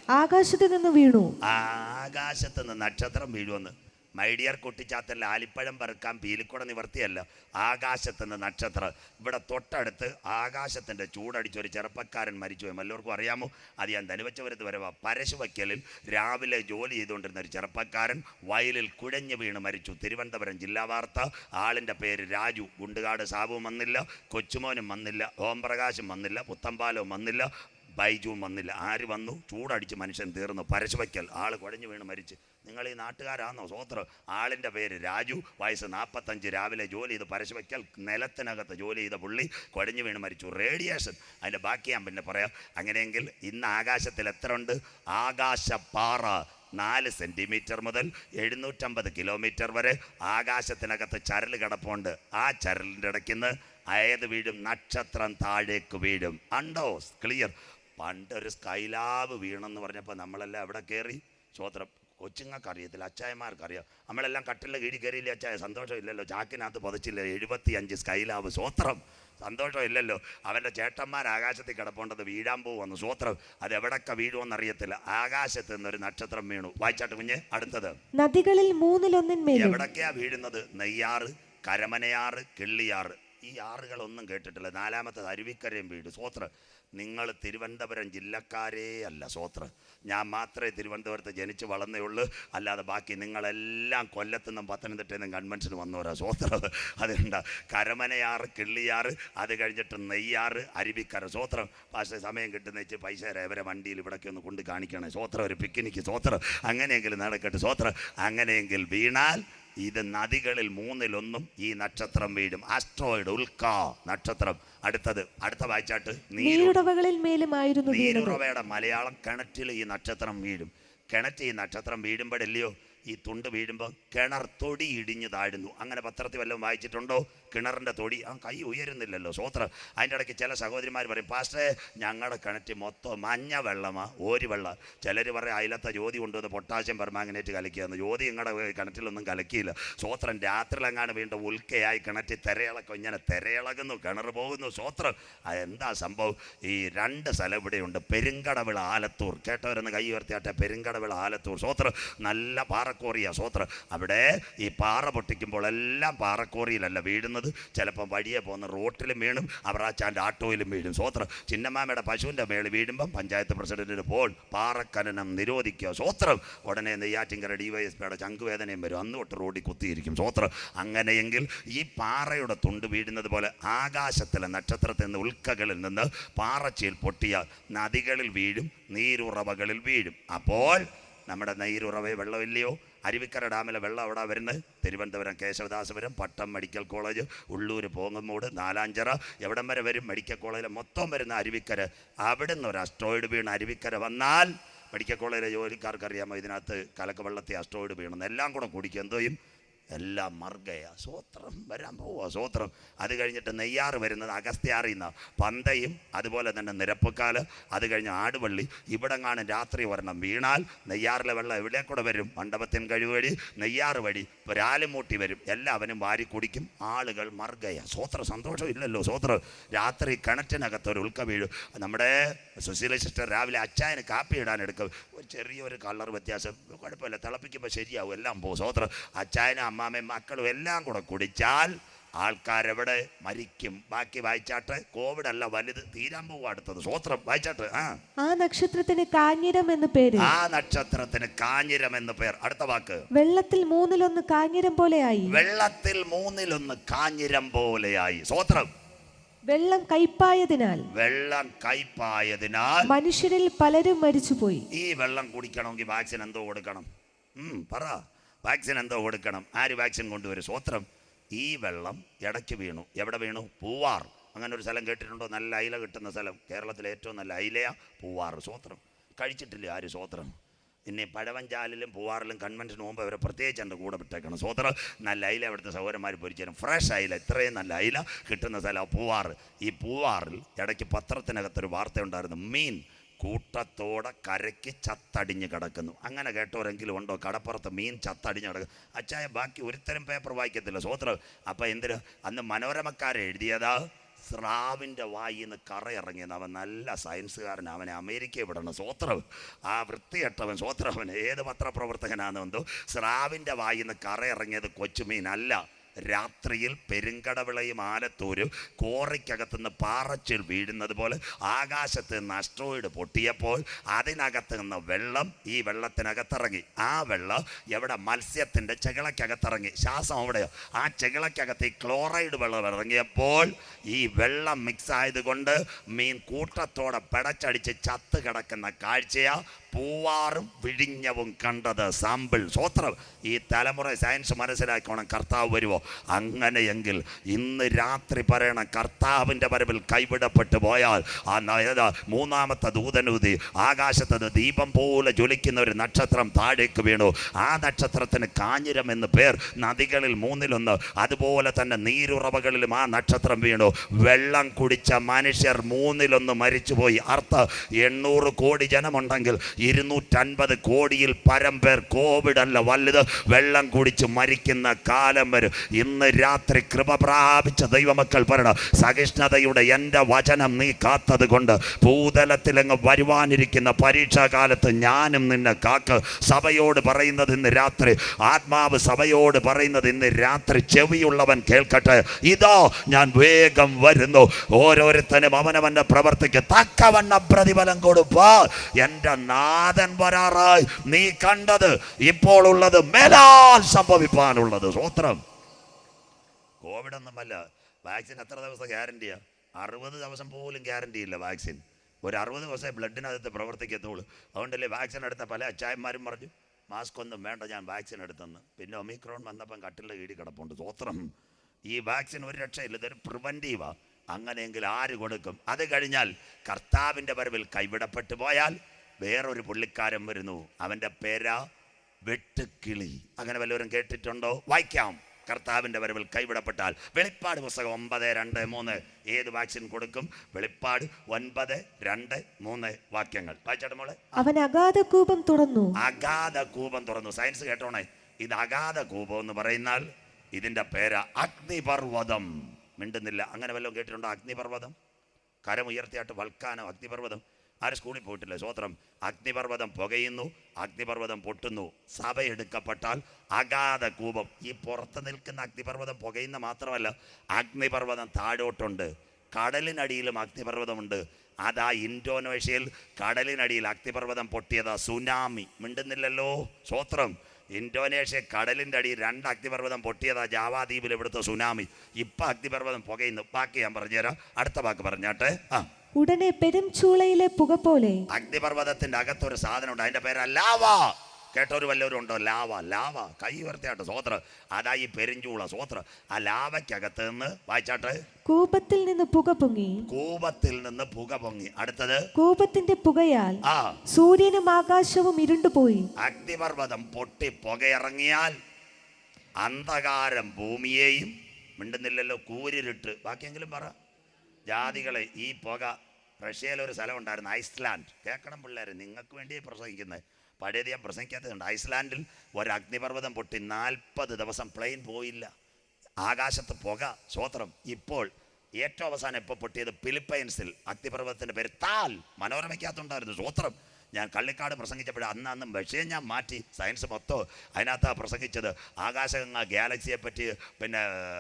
ആകാശത്ത് നിന്ന് വീണു. ആകാശത്ത് നിന്ന് നക്ഷത്രം വീഴുമെന്ന്. മൈഡിയർ കുട്ടിച്ചാത്തല്ല ആലിപ്പഴം പെറുക്കാൻ പീലിക്കുട നിവർത്തിയല്ല. ആകാശത്തുനിന്ന് നക്ഷത്രം ഇവിടെ തൊട്ടടുത്ത് ആകാശത്തിന്റെ ചൂടടിച്ചൊരു ചെറുപ്പക്കാരൻ മരിച്ചുപോയി. എല്ലാവർക്കും അറിയാമോ? അത് ഞാൻ ധനുവച്ചപുരത്ത് വരവാ പരശുവയ്ക്കലിൽ രാവിലെ ജോലി ചെയ്തുകൊണ്ടിരുന്ന ഒരു ചെറുപ്പക്കാരൻ വയലിൽ കുഴഞ്ഞു വീണ് മരിച്ചു. തിരുവനന്തപുരം ജില്ലാ വാർത്ത ആളിന്റെ പേര് രാജു. ഗുണ്ടുകാട് സാബുവും വന്നില്ല കൊച്ചുമോനും വന്നില്ല ഓംപ്രകാശും വന്നില്ല പുത്തമ്പാലവും വന്നില്ല ബൈജുവും വന്നില്ല. ആര് വന്നു? ചൂടടിച്ച് മനുഷ്യൻ തീർന്നു. പരശുവയ്ക്കൽ ആൾ കുഴഞ്ഞു വീണ് മരിച്ച്. നിങ്ങൾ ഈ നാട്ടുകാരാണോ സ്വോത്രം ആളിന്റെ പേര് രാജു വയസ്സ് നാൽപ്പത്തഞ്ച് രാവിലെ ജോലി ചെയ്ത് പരശുവയ്ക്കൽ നിലത്തിനകത്ത് ജോലി ചെയ്ത പുള്ളി കുഴഞ്ഞു വീണ് മരിച്ചു. റേഡിയേഷൻ. അതിന്റെ ബാക്കി ഞാൻ പിന്നെ പറയാം. അങ്ങനെയെങ്കിൽ ഇന്ന് ആകാശത്തിൽ എത്ര ഉണ്ട്? ആകാശപ്പാറ നാല് സെന്റിമീറ്റർ മുതൽ എഴുന്നൂറ്റമ്പത് കിലോമീറ്റർ വരെ ആകാശത്തിനകത്ത് ചരൽ കിടപ്പുണ്ട്. ആ ചരലിന്റെ നിന്ന് ഏത് വീഴും നക്ഷത്രം താഴേക്ക് വീഴും. അണ്ടോ ക്ലിയർ പണ്ടൊരു സ്കൈലാവ് വീണെന്ന് പറഞ്ഞപ്പോൾ നമ്മളെല്ലാം എവിടെ കയറി? സ്വോത്രം കൊച്ചുങ്ങൾക്ക് അറിയത്തില്ല അച്ചായമാർക്ക് അറിയാം നമ്മളെല്ലാം കട്ടിലെ കീഴി കയറിയില്ല അച്ചായ? സന്തോഷമില്ലല്ലോ. ചാക്കിനകത്ത് പുതച്ചില്ല? എഴുപത്തി അഞ്ച് സ്കൈലാവ് സ്വോത്രം. സന്തോഷമില്ലല്ലോ. അവന്റെ ചേട്ടന്മാർ ആകാശത്തിൽ കിടപ്പുണ്ടത് വീഴാൻ പോകുമെന്ന് സ്വോത്രം. അത് എവിടൊക്കെ വീഴുമെന്ന് അറിയത്തില്ല ആകാശത്ത് നിന്നൊരു നക്ഷത്രം വീണു. വായിച്ചാട്ട് കുഞ്ഞ് അടുത്തത്. നദികളിൽ മൂന്നിലൊന്നിന്മേലും എവിടൊക്കെയാ വീഴുന്നത്? നെയ്യാറ് കരമനയാറ് കിള്ളിയാറ്. ഈ ആറുകളൊന്നും കേട്ടിട്ടില്ല. നാലാമത്തത് അരുവിക്കരയും വീട്. സ്വോത്ര നിങ്ങൾ തിരുവനന്തപുരം ജില്ലക്കാരേ അല്ല സ്വോത്ര ഞാൻ മാത്രമേ തിരുവനന്തപുരത്ത് ജനിച്ച് വളർന്നേ ഉള്ളൂ. അല്ലാതെ ബാക്കി നിങ്ങളെല്ലാം കൊല്ലത്തുനിന്നും പത്തനംതിട്ടയിൽ നിന്നും കൺവെൻഷന് വന്നവരാ സോത്ര. അതുണ്ട കരമനയാറ് കിള്ളിയാറ് അത് കഴിഞ്ഞിട്ട് നെയ്യാറ് അരുവിക്കര. സോത്രം പക്ഷേ സമയം കിട്ടുന്ന വെച്ച് പൈസ ഇവരെ വണ്ടിയിൽ ഇവിടേക്ക് ഒന്ന് കൊണ്ട് കാണിക്കണേ. സ്വോത്ര ഒരു പിക്നിക്ക് സ്വോത്ര അങ്ങനെയെങ്കിലും നടക്കട്ടെ സ്വോത്ര അങ്ങനെയെങ്കിൽ വീണാൽ ഇത് നദികളിൽ മൂന്നിലൊന്നും ഈ നക്ഷത്രം വീഴും. ആസ്ട്രോയിഡ് ഉൽക്ക നക്ഷത്രം. അടുത്തത് അടുത്ത വായിച്ചാട്ട്. നീരു നീരുറവകളിൽ മേലുമായിരുന്നു നീരുറവയുടെ മലയാളം കിണറ്റിൽ ഈ നക്ഷത്രം വീഴും. കിണറ്റ് ഈ നക്ഷത്രം വീഴുമ്പോഴല്ലയോ? ഈ തുണ്ട് വീഴുമ്പോൾ കിണർ തൊടി ഇടിഞ്ഞു താഴുന്നു. അങ്ങനെ പത്രത്തിൽ വല്ലതും വായിച്ചിട്ടുണ്ടോ? കിണറിന്റെ തൊടി. ആ കൈ ഉയരുന്നില്ലല്ലോ. സ്വോത്രം അതിന്റെ ഇടയ്ക്ക് ചില സഹോദരിമാർ പറയും പാസ്റ്റേ ഞങ്ങളുടെ കിണറ്റ് മൊത്തം മഞ്ഞ വെള്ളമാ ഓരി വെള്ളം. ചിലർ പറയും അതിലത്തെ ജ്യോതി കൊണ്ടുവന്ന് പൊട്ടാസ്യം പെർമാങ്ങനേറ്റ് കലക്കിയെന്ന്. ജ്യോതി നിങ്ങളുടെ കിണറ്റിലൊന്നും കലക്കിയില്ല. സ്വോത്രം രാത്രിയിലെങ്ങാണ് വീണ്ടും ഉൽക്കയായി കിണറ്റിൽ തിരയിളക്കും ഇങ്ങനെ തിരയിളകുന്നു കിണർ പോകുന്നു. സ്വോത്രം എന്താ സംഭവം? ഈ രണ്ട് സ്ഥലം ഇവിടെയുണ്ട്. പെരുങ്കടവിള ആലത്തൂർ. കേട്ടവരെന്ന് കൈ ഉയർത്തിയാട്ടെ പെരുങ്കടവിള ആലത്തൂർ. സ്വോത്രം നല്ല പാറക്കോറിയാണ് സ്വോത്രം അവിടെ ഈ പാറ പൊട്ടിക്കുമ്പോൾ എല്ലാം പാറക്കോറിയിലല്ല വീഴുന്നത് ചിലപ്പം വഴിയെ പോകുന്ന റോട്ടിലും വീണും അവറാച്ചാന്റെ ആട്ടോയിലും വീഴും. സ്വോത്രം ചിന്നമാമയുടെ പശുവിന്റെ മേളിൽ വീഴുമ്പം പഞ്ചായത്ത് പ്രസിഡന്റിന് പോൾ പാറക്കനനം നിരോധിക്കുക. സ്വോത്രം ഉടനെ നെയ്യാറ്റിങ്കര ഡി വൈ എസ് പിയുടെ ചങ്കുവേദനയും വരും. അന്ന് തൊട്ട് റോഡിൽ കുത്തിയിരിക്കും. സ്വോത്രം അങ്ങനെയെങ്കിൽ ഈ പാറയുടെ തുണ്ട് വീഴുന്നത് പോലെ ആകാശത്തിലെ നക്ഷത്രത്തിൽ നിന്ന് ഉൽക്കകളിൽ നിന്ന് പാറച്ചയിൽ പൊട്ടിയ നദികളിൽ വീഴും നീരുറവകളിൽ വീഴും. അപ്പോൾ നമ്മുടെ നീരുറവ വെള്ളമില്ലയോ? അരുവിക്കര ഡാമിലെ വെള്ളം അവിടെ വരുന്നത്? Thiruvananthapuram Kesavadasapuram Pattom medical college Ulloor Pongummoodu Nalanchira. എവിടം വരെ വരും മെഡിക്കൽ കോളേജിൽ മൊത്തം വരുന്ന അരുവിക്കര? അവിടെ നിന്ന് ഒരു അസ്ട്രോയിഡ് വീണ് അരുവിക്കര വന്നാൽ മെഡിക്കൽ കോളേജിലെ ജോലിക്കാർക്ക് അറിയാമോ ഇതിനകത്ത് കലക്കവെള്ളത്തെ അസ്ട്രോയിഡ് വീണെന്ന്? എല്ലാം കൂടെ കുടിക്കും. എന്തോ ചെയ്യും? എല്ലാം മർഗയ സൂത്രം വരാൻ പോവുക സൂത്രം അത് കഴിഞ്ഞിട്ട് നെയ്യാറ് വരുന്നത് അഗസ്ത്യാറിൽ നിന്ന്. പന്തയും അതുപോലെ തന്നെ നിരപ്പക്കാൽ അത് കഴിഞ്ഞ് ആടുവള്ളി. ഇവിടെങ്ങാണ് രാത്രി വരണം വീണാൽ നെയ്യാറിലെ വെള്ളം എവിടെ കൂടെ വരും. മണ്ഡപത്തിൻ കഴിവഴി നെയ്യാറ് വഴി രാലുമൂട്ടി വരും. എല്ലാവരും വാരി കുടിക്കും. ആളുകൾ മർഗയ. സൂത്ര സന്തോഷം ഇല്ലല്ലോ സ്വോത്രം. രാത്രി കിണറ്റിനകത്ത് ഒരു ഉൽക്ക വീഴും. നമ്മുടെ സുശീല സിസ്റ്റർ രാവിലെ അച്ചായന് കാപ്പി ഇടാൻ എടുക്കും. ഒരു ചെറിയൊരു കളർ വ്യത്യാസം. കുഴപ്പമില്ല. തിളപ്പിക്കുമ്പോൾ ശരിയാവും. എല്ലാം പോകും. സോത്രം അച്ചായനും അമ്മാമയും മക്കളും എല്ലാം കൂടെ കുടിച്ചാൽ ആൾക്കാരെവിടെ മരിക്കും. ബാക്കി വായിച്ചാട്ട്. കോവിഡ് അല്ല വലുത്. തീരാൻ പോകും അടുത്തത്. സോത്രം വായിച്ചാട്ട്. ആ. ആ നക്ഷത്രത്തിന് കാഞ്ഞിരം എന്ന് പേര്. ആ നക്ഷത്രത്തിന് കാഞ്ഞിരം എന്ന് പേർ. അടുത്ത വാക്ക്. വെള്ളത്തിൽ മൂന്നിലൊന്ന് കാഞ്ഞിരം പോലെയായി വെള്ളത്തിൽ മൂന്നിലൊന്ന് കാഞ്ഞിരം പോലെയായി സോത്രം വെള്ളം കയ്പായതിനാൽ വെള്ളം കയ്പായതിനാൽ മനുഷ്യരിൽ പലരും മരിച്ചുപോയി. ഈ വെള്ളം കുടിക്കണമെങ്കിൽ വാക്സിൻ എന്തോ കൊടുക്കണം. പറ. വാക്സിൻ എന്തോ കൊടുക്കണം. ആര് വാക്സിൻ കൊണ്ടുവരും? സ്വത്രം. ഈ വെള്ളം ഇടയ്ക്ക് വീണു. എവിടെ വീണു? പൂവാർ. അങ്ങനെ ഒരു സ്ഥലം കേട്ടിട്ടുണ്ടോ? നല്ല അയില കിട്ടുന്ന സ്ഥലം. കേരളത്തിലെ ഏറ്റവും നല്ല അയിലയാ പൂവാർ. സ്വത്രം. കഴിച്ചിട്ടില്ല ആര് സ്വത്രം? ഇനി പഴവഞ്ചാലിലും പൂവാറിലും കൺവെൻഷന് മുമ്പ് അവരെ പ്രത്യേകിച്ച് എന്റെ കൂടെ വിട്ടേക്കണം. സ്വത്രം നല്ല അയില അവിടുത്തെ സൗകര്യന്മാർ പൊരിച്ചു ഫ്രഷ് അയില ഇത്രയും നല്ല അയില കിട്ടുന്ന സ്ഥലം പൂവാറ് ഈ പൂവാറിൽ ഇടയ്ക്ക് പത്രത്തിനകത്തൊരു വാർത്ത ഉണ്ടായിരുന്നു മീൻ കൂട്ടത്തോടെ കരയ്ക്ക് ചത്തടിഞ്ഞ് കിടക്കുന്നു. അങ്ങനെ കേട്ടവരെങ്കിലും ഉണ്ടോ? കടപ്പുറത്ത് മീൻ ചത്തടിഞ്ഞ് കിടക്കും അച്ചായ ബാക്കി ഒരുത്തരം പേപ്പർ വായിക്കത്തില്ല. സ്വോത്രം അപ്പം എന്തിന്? അന്ന് മനോരമക്കാരെ എഴുതിയതാ സ്രാവിന്റെ വായിൽ നിന്ന് കറയിറങ്ങിയെന്ന് അവൻ നല്ല സയൻസുകാരൻ അവനെ അമേരിക്കയിൽ വിടണം. സ്വോത്രവൻ ആ വൃത്തിയട്ടവൻ സ്വോത്രവൻ ഏത് പത്രപ്രവർത്തകനാണെന്നോ സ്രാവിന്റെ വായിൽ നിന്ന് കറയിറങ്ങിയത് കൊച്ചുമീനല്ല. രാത്രിയിൽ പെരുങ്കടവിളയും ആലത്തൂരും കോറിക്കകത്തുനിന്ന് പാറച്ചിൽ വീഴുന്നത് പോലെ ആകാശത്ത് നിന്ന് അസ്ട്രോയിഡ് പൊട്ടിയപ്പോൾ അതിനകത്ത് നിന്ന് വെള്ളം ഈ വെള്ളത്തിനകത്തിറങ്ങി. ആ വെള്ളം എവിടെ? മത്സ്യത്തിന്റെ ചെകിളക്കകത്തിറങ്ങി. ശ്വാസം അവിടെയോ? ആ ചെകിളക്കകത്ത് ഈ ക്ലോറൈഡ് വെള്ളം ഇറങ്ങിയപ്പോൾ ഈ വെള്ളം മിക്സ് ആയതുകൊണ്ട് മീൻ കൂട്ടത്തോടെ പിടച്ചടിച്ച് ചത്ത് കിടക്കുന്ന കാഴ്ചയാ പൂവാറും വിഴിഞ്ഞവും കണ്ടത്. സാമ്പിൾ സ്വോത്രം ഈ തലമുറ സയൻസ് മനസ്സിലാക്കണം കർത്താവ് വരുമോ അങ്ങനെയെങ്കിൽ ഇന്ന് രാത്രി പറയണം കർത്താവിന്റെ വരവിൽ കൈവിടപ്പെട്ടു പോയാൽ ആ മൂന്നാമത്തെ ദൂതനൂതി ആകാശത്ത് ദീപം പോലെ ജ്വലിക്കുന്ന ഒരു നക്ഷത്രം താഴേക്ക് വീണു. ആ നക്ഷത്രത്തിന് കാഞ്ഞിരം എന്ന് പേർ. നദികളിൽ മൂന്നിലൊന്ന്. അതുപോലെ തന്നെ നീരുറവകളിലും ആ നക്ഷത്രം വീണു. വെള്ളം കുടിച്ച മനുഷ്യർ മൂന്നിലൊന്ന് മരിച്ചുപോയി. അർത്ഥ എണ്ണൂറ് കോടി ജനമുണ്ടെങ്കിൽ ഇരുന്നൂറ്റൻപത് കോടിയിൽ പരം പേർ കോവിഡ് അല്ല വലുത്. വെള്ളം കുടിച്ച് മരിക്കുന്ന കാലം വരും. ഇന്ന് രാത്രി കൃപ പ്രാപിച്ച ദൈവമക്കൾ പറയണം സഹിഷ്ണുതയുടെ എന്റെ വചനം നീ കാത്തത് കൊണ്ട് ഭൂതലത്തിലങ്ങ് വരുവാനിരിക്കുന്ന പരീക്ഷാകാലത്ത് ഞാനും നിന്നെ കാക്ക്. സഭയോട് പറയുന്നത് ഇന്ന് രാത്രി ആത്മാവ് സഭയോട് പറയുന്നത് ഇന്ന് രാത്രി ചെവിയുള്ളവൻ കേൾക്കട്ടെ ഇതോ ഞാൻ വേഗം വരുന്നു ഓരോരുത്തനും അവനവന്റെ പ്രവർത്തിക്ക് തക്കവണ്ണ പ്രതിഫലം കൊടുപ്പാ എന്റെ നാഥൻ വരാറായി നീ കണ്ടത് ഇപ്പോൾ ഉള്ളത് മേലാൽ സംഭവിപ്പാനുള്ളത്. സ്വത്രം കോവിഡ് ഒന്നുമല്ല വാക്സിൻ എത്ര ദിവസം ഗ്യാരണ്ടിയാ? അറുപത് ദിവസം പോലും ഗ്യാരണ്ടി ഇല്ല വാക്സിൻ. ഒരു അറുപത് ദിവസമേ ബ്ലഡിനകത്ത് പ്രവർത്തിക്കത്തുള്ളൂ. അതുകൊണ്ടല്ലേ വാക്സിൻ എടുത്ത പല അച്ചായന്മാരും പറഞ്ഞു മാസ്ക് ഒന്നും വേണ്ട ഞാൻ വാക്സിൻ എടുത്തെന്ന്. പിന്നെ ഒമിക്രോൺ വന്നപ്പം കട്ടിലിന്റെ കീടി കിടപ്പുണ്ട്. സ്വത്രം ഈ വാക്സിൻ ഒരു രക്ഷയില്ല ഇതൊരു പ്രിവന്റീവാ അങ്ങനെയെങ്കിൽ ആര് കൊടുക്കും? അത് കഴിഞ്ഞാൽ കർത്താവിന്റെ വരവിൽ കൈവിടപ്പെട്ടു പോയാൽ വേറൊരു പുള്ളിക്കാരൻ വരുന്നു. അവന്റെ പേരാ വെട്ടുക്കിളി. അങ്ങനെ വല്ലവരും കേട്ടിട്ടുണ്ടോ? വായിക്കാം. കർത്താവിന്റെ വരവിൽ കൈവിടപ്പെട്ടാൽ വെളിപ്പാട് പുസ്തകം ഒമ്പത് രണ്ട് മൂന്ന് ഏത് വാക്സിൻ കൊടുക്കും? വെളിപ്പാട് ഒൻപത് രണ്ട് മൂന്ന് വാക്യങ്ങൾ. വായിച്ചാട്ടെ മോളെ. അവൻ അഗാധ കൂപം തുറന്നു. അഗാധ കൂപം തുറന്നു. സയൻസ് കേട്ടോണേ? ഇത് അഗാധ കൂപം എന്ന് പറയുന്നാൽ ഇതിന്റെ പേര് അഗ്നിപർവതം. മിണ്ടുന്നില്ല. അങ്ങനെ വല്ലതും കേട്ടിട്ടുണ്ടോ? അഗ്നിപർവതം? കരമുയർത്തിയായിട്ട് വൽക്കാനോ? അഗ്നിപർവതം? ആരും സ്കൂളിൽ പോയിട്ടില്ല? സ്വോത്രം. അഗ്നിപർവതം പുകയുന്നു അഗ്നിപർവതം പൊട്ടുന്നു. സഭ എടുക്കപ്പെട്ടാൽ അഗാധ കൂപം. ഈ പുറത്ത് നിൽക്കുന്ന അഗ്നിപർവതം പുകയുന്ന മാത്രമല്ല അഗ്നിപർവതം താഴോട്ടുണ്ട്. കടലിനടിയിലും അഗ്നിപർവതമുണ്ട്. അതാ ഇൻഡോനേഷ്യയിൽ കടലിനടിയിൽ അഗ്നിപർവതം പൊട്ടിയതാ സുനാമി. മിണ്ടുന്നില്ലല്ലോ? സ്വോത്രം. ഇൻഡോനേഷ്യ കടലിന്റെ അടിയിൽ രണ്ട് അഗ്നിപർവതം പൊട്ടിയതാ ജാവാദ്വീപിൽ ഇവിടുത്തെ സുനാമി. ഇപ്പം അഗ്നിപർവതം പുകയുന്നു. ബാക്കി ഞാൻ പറഞ്ഞുതരാം. അടുത്ത വാക്ക് പറഞ്ഞാട്ടെ. ആ. ഉടനെ പെരും ചൂളയിലെ പുക പോലെ. അഗ്നിപർവതത്തിന്റെ അകത്തൊരു സാധനം ഉണ്ട് അതിന്റെ പേരാ ലാവ. കേട്ടൊരു വല്ലവരും ഉണ്ടോ? Lava lava. കൈ ഉയർത്തിയാട്ട് സോത്ര. അതാ ഈ പെരിഞ്ചൂള സോത്ര. ആ ലാവയ്ക്കകത്ത് നിന്ന് വായിച്ചാട്ട്. കൂപത്തിൽ നിന്ന് പുക പൊങ്ങി. കൂപത്തിൽ നിന്ന് പുക പൊങ്ങി. അടുത്തത്. കൂപത്തിന്റെ പുകയാൽ ആ. സൂര്യനും ആകാശവും ഇരുണ്ടുപോയി. അഗ്നിപർവതം പൊട്ടി പുകയിറങ്ങിയാൽ അന്ധകാരം ഭൂമിയെയും മിണ്ടുന്നില്ലല്ലോ കൂരിരുട്ട്. ബാക്കിയെങ്കിലും പറ. ജാതികളെ ഈ പുക റഷ്യയിലൊരു സ്ഥലം ഉണ്ടായിരുന്നു ഐസ്ലാൻഡ്. കേൾക്കണം പിള്ളേർ നിങ്ങൾക്ക് വേണ്ടി പ്രസംഗിക്കുന്നത്. പഴയത് ഞാൻ പ്രസംഗിക്കാത്തതുണ്ട്. ഐസ്ലാൻഡിൽ ഒരു അഗ്നിപർവതം പൊട്ടി നാൽപ്പത് ദിവസം പ്ലെയിൻ പോയില്ല. ആകാശത്ത് പുക സ്വോത്രം. ഇപ്പോൾ ഏറ്റവും അവസാനം ഇപ്പോൾ പൊട്ടിയത്? ഫിലിപ്പൈൻസിൽ. അഗ്നിപർവതത്തിന്റെ പേര് താൽ. മനോരമയ്ക്കകത്തുണ്ടായിരുന്നു സ്വോത്രം. ഞാൻ കള്ളിക്കാട് പ്രസംഗിച്ചപ്പോൾ അന്ന് അന്നും വിഷയം ഞാൻ മാറ്റി. സയൻസ് മൊത്തം അതിനകത്താണ് പ്രസംഗിച്ചത്. ആകാശഗംഗ ഗാലക്സിയെ പറ്റി പിന്നെ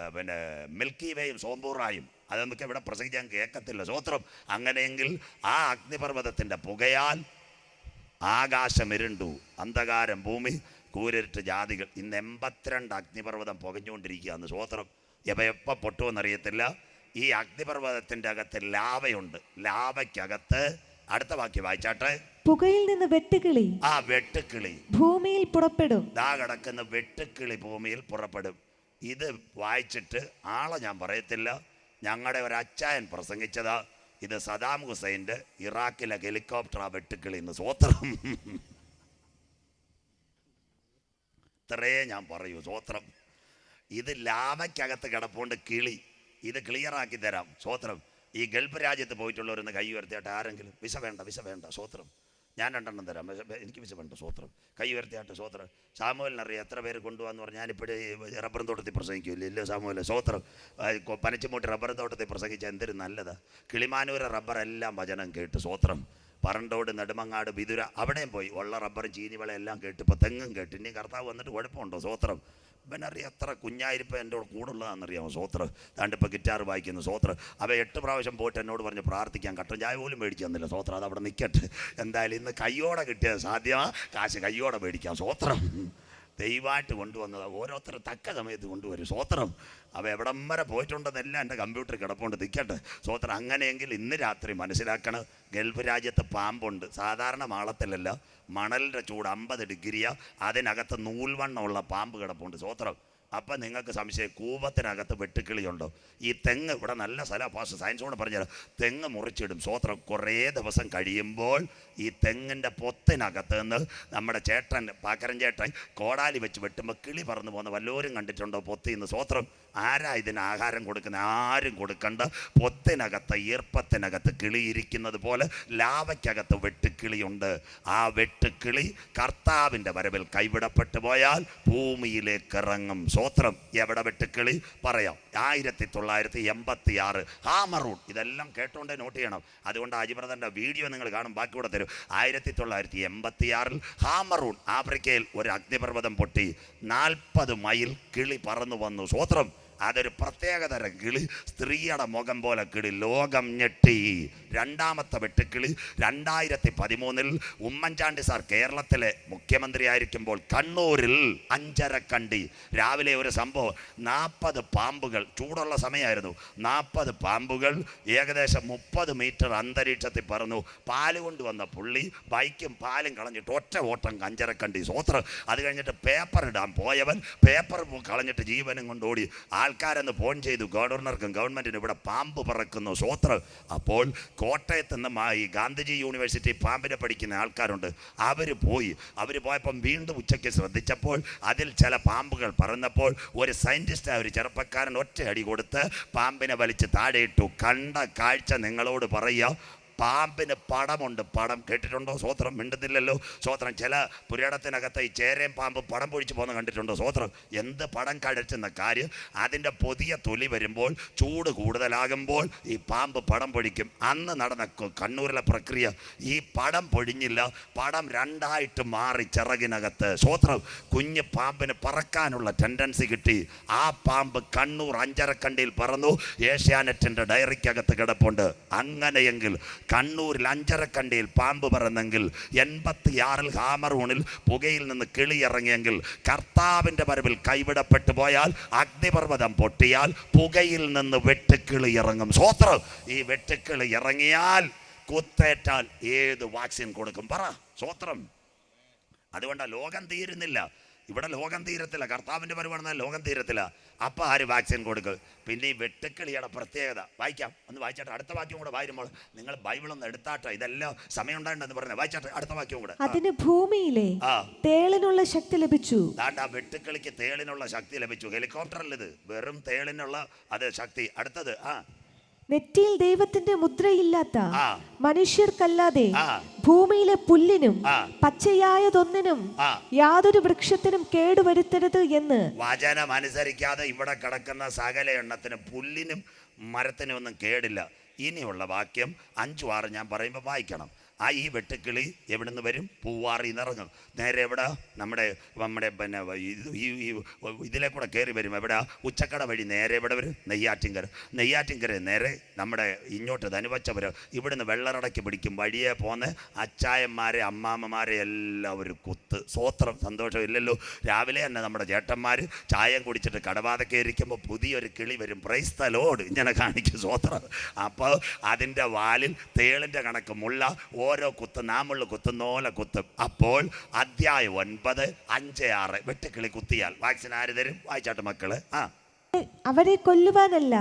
പിന്നെ മിൽക്കി വേയും സോംപൂറായും നമുക്ക് ഇവിടെ പ്രസംഗിക്കാൻ കേൾക്കത്തില്ല. സ്വോത്രം അങ്ങനെയെങ്കിൽ ആ അഗ്നിപർവതത്തിന്റെ പുകയാൽ ആകാശം ഇരുണ്ടു അന്ധകാരം ഭൂമി കൂരിട്ട് ജാതികൾ. ഇന്ന് എൺപത്തിരണ്ട് അഗ്നിപർവതം പുകഞ്ഞുകൊണ്ടിരിക്കുകയാണ്. സ്വോത്രം എപ്പോൾ എപ്പോൾ പൊട്ടുമെന്നറിയത്തില്ല ഈ അഗ്നിപർവതത്തിന്റെ അകത്ത് ലാവയുണ്ട്. ലാവയ്ക്കകത്ത് അടുത്ത വാക്യം വായിച്ചാട്ടെ. പുകയിൽ നിന്ന് വെട്ടുകിളി ആ വെട്ടുക്കിളി. ഭൂമിയിൽ പുറപ്പെടും. ദാ കിടക്കുന്ന വെട്ടുക്കിളി ഭൂമിയിൽ പുറപ്പെടും. ഇത് വായിച്ചിട്ട് ആളെ ഞാൻ പറയത്തില്ല. ഞങ്ങളുടെ ഒരു അച്ചായൻ പ്രസംഗിച്ചതാ ഇത് സദാം ഹുസൈന്റെ ഇറാഖിലെ ഹെലികോപ്റ്റർ ആ വെട്ടുക്കിളി എന്ന് സ്വോത്രം. ഇത്രയേ ഞാൻ പറയൂ സ്വോത്രം. ഇത് ലാവയ്ക്കകത്ത് കിടപ്പുണ്ട് കിളി. ഇത് ക്ലിയറാക്കി തരാം സ്വോത്രം. ഈ ഗൾഫ് രാജ്യത്ത് പോയിട്ടുള്ളവരൊന്ന് കൈ ഉയർത്തിയിട്ട് ആരെങ്കിലും വിസ വേണ്ട വിശ വേണ്ട സ്വോത്രം. ഞാൻ രണ്ടെണ്ണം തരാം. എനിക്ക് വിശപ്പുണ്ട് സ്വോത്രം കൈ ഉയർത്തിയാട്ട് സ്വോത്രം സാമുവലിനറിയാം എത്ര പേര് കൊണ്ടുപോകാന്ന് പറഞ്ഞാൽ ഞാനിപ്പോഴേ റബ്ബർ തോട്ടത്തിൽ പ്രസംഗിക്കില്ല ഇല്ല സാമൂല സ്വോത്രം പനച്ചുമൂട്ടി റബ്ബർ തോട്ടത്തിൽ പ്രസംഗിച്ച എന്തൊരു നല്ലതാ. കിളിമാനൂര റബ്ബർ എല്ലാം വചനം കേട്ട് സ്വോത്രം പറണ്ടോട് നെടുമങ്ങാട് ബിദുര അവിടെയും പോയി. ഉള്ള റബ്ബറും ചീനിവള എല്ലാം കേട്ട് ഇപ്പോൾ തെങ്ങും കേട്ട്. ഇനി കർത്താവ് വന്നിട്ട് കുഴപ്പമുണ്ടോ? സ്വോത്രം ഇവനറിയാം എത്ര കുഞ്ഞായിരിപ്പം എന്റെ കൂടെ ഉള്ളതാണെന്നറിയാമോ സോത്ര. ദാണ്ടിപ്പോൾ ഗിറ്റാർ വായിക്കുന്നു സോത്ര. അവ എട്ട് പ്രാവശ്യം പോയിട്ട് എന്നോട് പറഞ്ഞ് പ്രാർത്ഥിക്കാൻ കട്ടൻ ചായ പോലും മേടിച്ചു തന്നില്ല സോത്ര. അത് അവിടെ നിൽക്കട്ടെ എന്തായാലും ഇന്ന് കയ്യോടെ കിട്ടിയത് സാധ്യമാണ് കാശ് കയ്യോടെ മേടിക്കാം സ്വോത്രം ദൈവമായിട്ട് കൊണ്ടുവന്നത് ഓരോരുത്തർ തക്ക സമയത്ത് കൊണ്ടുവരും. സ്വോത്രം അവ എവിടം വരെ പോയിട്ടുണ്ടെന്നെല്ലാം എന്റെ കമ്പ്യൂട്ടറിൽ കിടപ്പുണ്ട്. നിൽക്കട്ടെ സ്വോത്രം അങ്ങനെയെങ്കിൽ ഇന്ന് രാത്രി മനസ്സിലാക്കണം ഗൾഫ് രാജ്യത്ത് പാമ്പുണ്ട്. സാധാരണ മാളത്തിലല്ല മണലിന്റെ ചൂട് അമ്പത് ഡിഗ്രിയാണ് അതിനകത്ത് നൂൽവണ്ണമുള്ള പാമ്പ് കിടപ്പുണ്ട്. സ്വോത്രം അപ്പം നിങ്ങൾക്ക് സംശയം കൂപത്തിനകത്ത് വെട്ടുക്കിളിയുണ്ടോ? ഈ തെങ്ങ് ഇവിടെ നല്ല സ്ഥലം പാസ് സയൻസ് കൊണ്ട് പറഞ്ഞുതരാം തെങ്ങ് മുറിച്ചിടും. സ്വോത്രം കുറേ ദിവസം കഴിയുമ്പോൾ ഈ തെങ്ങിന്റെ പൊത്തിനകത്ത് നിന്ന് നമ്മുടെ ചേട്ടൻ പാക്കരൻ ചേട്ടൻ കോടാലി വെച്ച് വെട്ടുമ്പോൾ കിളി പറന്നു പോകുന്ന വല്ലവരും കണ്ടിട്ടുണ്ടോ പൊത്തി നിന്ന് സ്വോത്രം ആരാ ഇതിന് ആഹാരം കൊടുക്കുന്ന? ആരും കൊടുക്കണ്ട. പൊത്തിനകത്ത് ഈർപ്പത്തിനകത്ത് കിളി ഇരിക്കുന്നത് പോലെ ലാവയ്ക്കകത്ത് വെട്ടുക്കിളിയുണ്ട്. ആ വെട്ടുക്കിളി കർത്താവിന്റെ വരവിൽ കൈവിടപ്പെട്ടു പോയാൽ ഭൂമിയിലേക്ക് ഇറങ്ങും. സ്വോത്രം എവിടെ വെട്ടുക്കിളി പറയാം. ആയിരത്തി തൊള്ളായിരത്തി എൺപത്തി ആറ് ഹാമറൂൺ. ഇതെല്ലാം കേട്ടോണ്ടേ നോട്ട് ചെയ്യണം. അതുകൊണ്ട് അജിബ്രദന്റെ വീഡിയോ നിങ്ങൾ കാണും ബാക്കി കൂടെ തരും. ആയിരത്തി തൊള്ളായിരത്തി എൺപത്തി ആറിൽ ഹാമറൂൺ ആഫ്രിക്കയിൽ ഒരു അഗ്നിപർവതം പൊട്ടി. നാൽപ്പത് മൈൽ കിളി പറന്നു വന്നു. സ്വോത്രം അതൊരു പ്രത്യേകതരം കിളി. സ്ത്രീയുടെ മുഖം പോലെ കിളി. ലോകം ഞെട്ടി. രണ്ടാമത്തെ വെട്ടുക്കിളി രണ്ടായിരത്തി പതിമൂന്നിൽ ഉമ്മൻചാണ്ടി സാർ കേരളത്തിലെ മുഖ്യമന്ത്രി ആയിരിക്കുമ്പോൾ കണ്ണൂരിൽ അഞ്ചരക്കണ്ടി. രാവിലെ ഒരു സംഭവം. നാൽപ്പത് പാമ്പുകൾ. ചൂടുള്ള സമയമായിരുന്നു. നാൽപ്പത് പാമ്പുകൾ ഏകദേശം മുപ്പത് മീറ്റർ അന്തരീക്ഷത്തിൽ പറന്നു. പാൽ കൊണ്ടുവന്ന പുള്ളി ബൈക്കും പാലും കളഞ്ഞിട്ട് ഒറ്റ ഓട്ടം അഞ്ചരക്കണ്ടി. സോത്രം. അത് കഴിഞ്ഞിട്ട് പേപ്പർ ഇടാൻ പോയവൻ. പേപ്പർ കളഞ്ഞിട്ട് ജീവനും കൊണ്ടോടി ഓടി. ആൾക്കാരെന്ന് ഫോൺ ചെയ്തു. ഗവർണർക്കും ഗവൺമെന്റിനും ഇവിടെ പാമ്പ് പറക്കുന്നു. സ്വോത്ര അപ്പോൾ കോട്ടയത്ത് നിന്ന് ഈ ഗാന്ധിജി യൂണിവേഴ്സിറ്റി പാമ്പിനെ പഠിക്കുന്ന ആൾക്കാരുണ്ട്. അവർ പോയി. അവർ പോയപ്പം വീണ്ടും ഉച്ചയ്ക്ക് ശ്രദ്ധിച്ചപ്പോൾ അതിൽ ചില പാമ്പുകൾ പറന്നപ്പോൾ ഒരു സയന്റിസ്റ്റ് ഒരു ചെറുപ്പക്കാരൻ ഒറ്റ അടി കൊടുത്ത് പാമ്പിനെ വലിച്ച് താഴെയിട്ടു കണ്ട കാഴ്ച നിങ്ങളോട് പറയുക പാമ്പിന് പടമുണ്ട്. പടം കേട്ടിട്ടുണ്ടോ? സ്വോത്രം മിണ്ടുന്നില്ലല്ലോ. സ്വോത്രം ചില പുരടത്തിനകത്ത് ഈ ചേരയും പാമ്പ് പടം പൊഴിച്ച് പോകുന്ന കണ്ടിട്ടുണ്ടോ? സ്വോത്രം എന്ത് പടം കഴിച്ചെന്ന കാര്യം? അതിന്റെ പുതിയ തൊലി വരുമ്പോൾ ചൂട് കൂടുതലാകുമ്പോൾ ഈ പാമ്പ് പടം പൊഴിക്കും. അന്ന് നടന്ന കണ്ണൂരിലെ പ്രക്രിയ ഈ പടം പൊഴിഞ്ഞില്ല. പടം രണ്ടായിട്ട് മാറി ചിറകിനകത്ത്. സ്വോത്രം കുഞ്ഞ് പാമ്പിന് പറക്കാനുള്ള ടെൻഡൻസി കിട്ടി. ആ പാമ്പ് കണ്ണൂർ അഞ്ചരക്കണ്ടിയിൽ പറന്നു. ഏഷ്യാനെറ്റിന്റെ ഡയറിക്കകത്ത് കിടപ്പുണ്ട്. അങ്ങനെയെങ്കിൽ കണ്ണൂരിൽ അഞ്ചരക്കണ്ടിയിൽ പാമ്പ് പറന്നെങ്കിൽ എൺപത്തിയാറിൽ ഹാമറൂണിൽ പുകയിൽ നിന്ന് കിളി ഇറങ്ങിയെങ്കിൽ കർത്താവിന്റെ വരവിൽ കൈവിടപ്പെട്ടു പോയാൽ അഗ്നിപർവതം പൊട്ടിയാൽ പുകയിൽ നിന്ന് വെട്ടുക്കിളി ഇറങ്ങും. സ്വോത്രം ഈ വെട്ടുക്കിളി ഇറങ്ങിയാൽ കുത്തേറ്റാൽ ഏത് വാക്സിൻ കൊടുക്കും? പറ സ്വോത്രം അതുകൊണ്ടാണ് ലോകം തീരുന്നില്ല. ഇവിടെ ലോകം തീരത്തില്ല. കർത്താവിന്റെ പരിപാടി ലോകം തീരത്തില്ല. അപ്പം ആര് വാക്സിൻ കൊടുക്കുക പിന്നെ ഈ വെട്ടുക്കിളിയുടെ പ്രത്യേകത. വായിക്കാം. ഒന്ന് വായിച്ചാട്ടെ. അടുത്ത വാക്യം കൂടെ വായിരുമ്പോൾ നിങ്ങൾ ബൈബിൾ ഒന്ന് എടുത്താട്ടെ. ഇതെല്ലാം സമയം ഉണ്ടായിട്ടെന്ന് പറഞ്ഞത് വായിച്ചാട്ടെ. അടുത്ത വാക്യം കൂടെ. അതിന് ഭൂമിയിലെ തേളിനുള്ള ശക്തി ലഭിച്ചു. ദാണ്ടാ ആ വെട്ടുക്കിളിക്ക് തേളിനുള്ള ശക്തി ലഭിച്ചു. ഹെലികോപ്റ്ററിൽ ഇത് വെറും തേളിനുള്ള അത് ശക്തി. അടുത്തത് ആ. നെറ്റിയിൽ ദൈവത്തിന്റെ മുദ്രയില്ലാത്ത. മനുഷ്യർക്കല്ലാതെ. ഭൂമിയിലെ പുല്ലിനും. പച്ചയായതൊന്നിനും. യാതൊരു വൃക്ഷത്തിനും കേടുവരുത്തരുത് എന്ന് വചനം അനുസരിക്കാതെ ഇവിടെ കിടക്കുന്ന സകല എണ്ണത്തിനും പുല്ലിനും മരത്തിനും ഒന്നും കേടില്ല ഇനിയുള്ള വാക്യം അഞ്ചു ആറ് ഞാൻ പറയുമ്പോൾ വായിക്കണം ആ ഈ വെട്ടുക്കിളി എവിടെ നിന്ന് വരും? പൂവാറിൽ നിറങ്ങും നേരെ എവിടെ? നമ്മുടെ നമ്മുടെ പിന്നെ ഈ ഇതിലെ കൂടെ കയറി വരും. എവിടെ? ഉച്ചക്കട വഴി നേരെ എവിടെ വരും? നെയ്യാറ്റിങ്കര നെയ്യാറ്റിങ്കര നേരെ നമ്മുടെ ഇങ്ങോട്ട് ധനുവച്ചവർ ഇവിടുന്ന് വെള്ളറടക്കി പിടിക്കും. വഴിയെ പോന്ന് അച്ചായന്മാരെ അമ്മാമ്മമാരെ എല്ലാവരും കുത്ത്. സ്വോത്രം സന്തോഷം ഇല്ലല്ലോ. രാവിലെ തന്നെ നമ്മുടെ ചേട്ടന്മാർ ചായം കുടിച്ചിട്ട് കടവാതൊക്കെ ഇരിക്കുമ്പോൾ പുതിയൊരു കിളി വരും. പ്രൈസ്തലോട് ഇങ്ങനെ കാണിക്കും സ്വോത്രം. അപ്പോൾ അതിന്റെ വാലിൽ തേളിന്റെ കണക്ക് മുള്ള ഓരോ കുത്ത് നാമുള്ള കുത്തുന്നോലെ കുത്തും. അപ്പോൾ അധ്യായം ഒൻപത് അഞ്ച് ആറ്. വെട്ടുക്കിളി കുത്തിയാൽ. വാക്സിൻ ആര് തരും? വായിച്ചാട്ട് മക്കൾ. ആ. അവരെ കൊല്ലുവാനല്ല.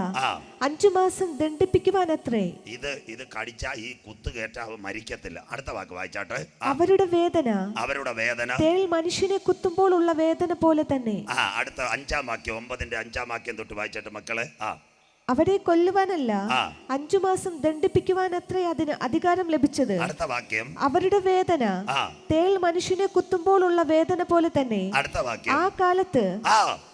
അഞ്ചു മാസം ദണ്ഡിപ്പിക്കുവാൻ അത്രേ ഇത് ഇത് കടിച്ച ഈ കുത്ത് കേട്ട അവ മരിക്കത്തില്ല. അടുത്ത വാക്ക് വായിച്ചാട്ടെ. അവരുടെ വേദന. അവരുടെ വേദന. തേൾ മനുഷ്യനെ കുത്തുമ്പോൾ ഉള്ള വേദന പോലെ തന്നെ. ആ അടുത്ത അഞ്ചാം വാക്യം ഒമ്പതിന്റെ അഞ്ചാം വാക്യം തൊട്ട് വായിച്ചാട്ടെ മക്കളെ. ആ. അവരെ കൊല്ലുവാനല്ല. അഞ്ചു മാസം ദണ്ഡിപ്പിക്കുവാൻ അത്ര അതിന് അധികാരം ലഭിച്ചത്. അടുത്ത വാക്യം. അവരുടെ വേദന ആ. തേൾ മനുഷ്യനെ കുത്തുമ്പോഴുള്ള വേദന പോലെ തന്നെ അടുത്ത വാക്യം. ആ കാലത്ത്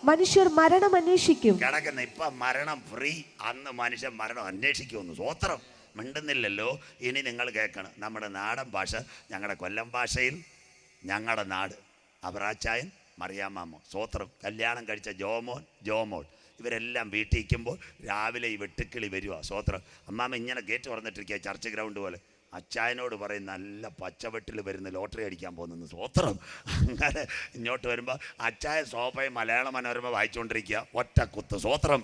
മനുഷ്യർ മരണം അന്വേഷിക്കും. കിടക്കുന്ന ഇപ്പൊ മരണം ഫ്രീ അന്ന് മനുഷ്യൻ മരണം അന്വേഷിക്കുമെന്ന്. സ്വോത്രം. മിണ്ടുന്നില്ലല്ലോ. ഇനി നിങ്ങൾ കേൾക്കണം. നമ്മുടെ നാടൻ ഭാഷ ഞങ്ങളുടെ കൊല്ലം ഭാഷയിൽ ഞങ്ങളുടെ നാട്. അവറാച്ചായൻ മറിയാമാമോ സ്വോത്രം. കല്യാണം കഴിച്ച ജോമോൻ ജോമോൾ. ഇവരെല്ലാം വീട്ടിരിക്കുമ്പോൾ രാവിലെ ഈ വെട്ടുക്കിളി വരുവാ. സ്വോത്രം അമ്മാമ്മ ഇങ്ങനെ ഗേറ്റ് തുറന്നിട്ടിരിക്കുക ചർച്ച് ഗ്രൗണ്ട് പോലെ. അച്ചായനോട് പറയും നല്ല പച്ചവെട്ടിൽ വരുന്ന ലോട്ടറി അടിക്കാൻ പോകുന്നു സ്വോത്രം അങ്ങനെ ഇങ്ങോട്ട് വരുമ്പോൾ അച്ചായ സോഫയും മലയാള മനോരമ വായിച്ചുകൊണ്ടിരിക്കുക ഒറ്റ കുത്ത്. സ്വോത്രം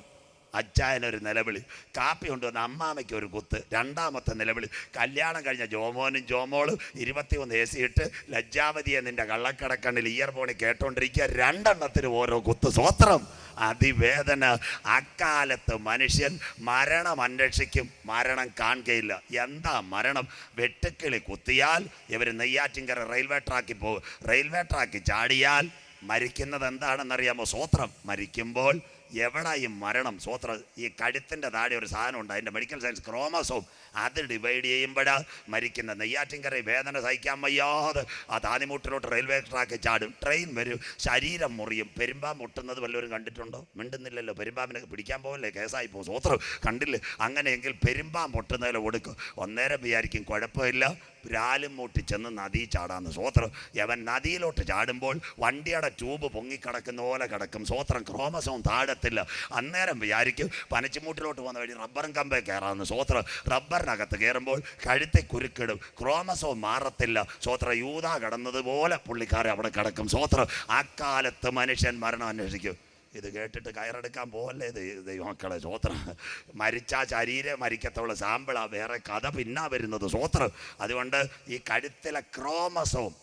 അച്ചായനൊരു നിലവിളി. കാപ്പി കൊണ്ടുവന്ന അമ്മാമയ്ക്ക് ഒരു കുത്ത്. രണ്ടാമത്തെ നിലവിളി. കല്യാണം കഴിഞ്ഞ ജോമോനും ജോമോളും ഇരുപത്തിയൊന്ന് എ സി ഇട്ട് ലജ്ജാവതിയെ നിന്റെ കള്ളക്കടക്കണ്ണിൽ ഇയർ ഫോണിൽ കേട്ടോണ്ടിരിക്കുക. രണ്ടെണ്ണത്തിന് ഓരോ കുത്ത്. സ്വോത്രം. അതിവേദന. അക്കാലത്ത് മനുഷ്യൻ മരണം അന്വേഷിക്കും. മരണം കാണുകയില്ല. എന്താ മരണം? വെട്ടുക്കിളി കുത്തിയാൽ ഇവർ നെയ്യാറ്റിങ്കര റെയിൽവേ ട്രാക്കിൽ പോകും. റെയിൽവേ ട്രാക്കിൽ ചാടിയാൽ മരിക്കുന്നത് എന്താണെന്നറിയാമോ സ്വോത്രം. മരിക്കുമ്പോൾ എവിടെ ഈ മരണം? സ്വോത്ര ഈ കഴുത്തിന്റെ താഴെ ഒരു സാധനം ഉണ്ട് അതിന്റെ മെഡിക്കൽ സയൻസ് ക്രോമസോം അത് ഡിവൈഡ് ചെയ്യുമ്പോഴാ മരിക്കുന്ന നെയ്യാറ്റിൻകര വേദന സഹിക്കാൻ വയ്യാതെ ആ താനിമുട്ടിലോട്ട് റെയിൽവേ ട്രാക്ക് ചാടും. ട്രെയിൻ വരും. ശരീരം മുറിയും. പെരുമ്പാൻ മുട്ടുന്നത് വല്ലവരും കണ്ടിട്ടുണ്ടോ? മിണ്ടുന്നില്ലല്ലോ. പെരുമ്പാമ്പിനെ പിടിക്കാൻ പോകല്ലേ കേസായി പോകും. സ്വോത്രം കണ്ടില്ലേ? അങ്ങനെയെങ്കിൽ പെരുമ്പാൻ മുട്ടുന്നതിൽ ഒടുക്കും. ഒന്നേരം വിചാരിക്കും കുഴപ്പമില്ല. രാലും മൂട്ടി ചെന്ന് നദി ചാടാന്ന്. സ്വോത്രം അവൻ നദിയിലോട്ട് ചാടുമ്പോൾ വണ്ടിയുടെ ട്യൂബ് പൊങ്ങിക്കിടക്കുന്ന പോലെ കിടക്കും. സ്വോത്രം ക്രോമസോം താഴത്തില്ല. അന്നേരം വിചാരിക്കും പനച്ചിമൂട്ടിലോട്ട് പോകുന്ന വഴി റബ്ബറും കമ്പേ കയറാമെന്ന്. സ്വോത്രം റബ്ബറിനകത്ത് കയറുമ്പോൾ കഴുത്തെ കുരുക്കിടും. ക്രോമസോം മാറത്തില്ല. സ്വോത്ര യൂത കടന്നതുപോലെ പുള്ളിക്കാരെ അവിടെ കിടക്കും. സ്വോത്രം അക്കാലത്ത് മനുഷ്യൻ മരണം അന്വേഷിക്കും. ഇത് കേട്ടിട്ട് കയറെടുക്കാൻ പോകല്ലേ ഇത് ദൈവമക്കളെ സ്വോത്രം. മരിച്ച ശരീരം മരിക്കത്തുള്ള സാമ്പിളാ വേറെ കഥ പിന്നാ വരുന്നത് സ്വോത്രം. അതുകൊണ്ട് ഈ കഴുത്തിലെ ക്രോമസവും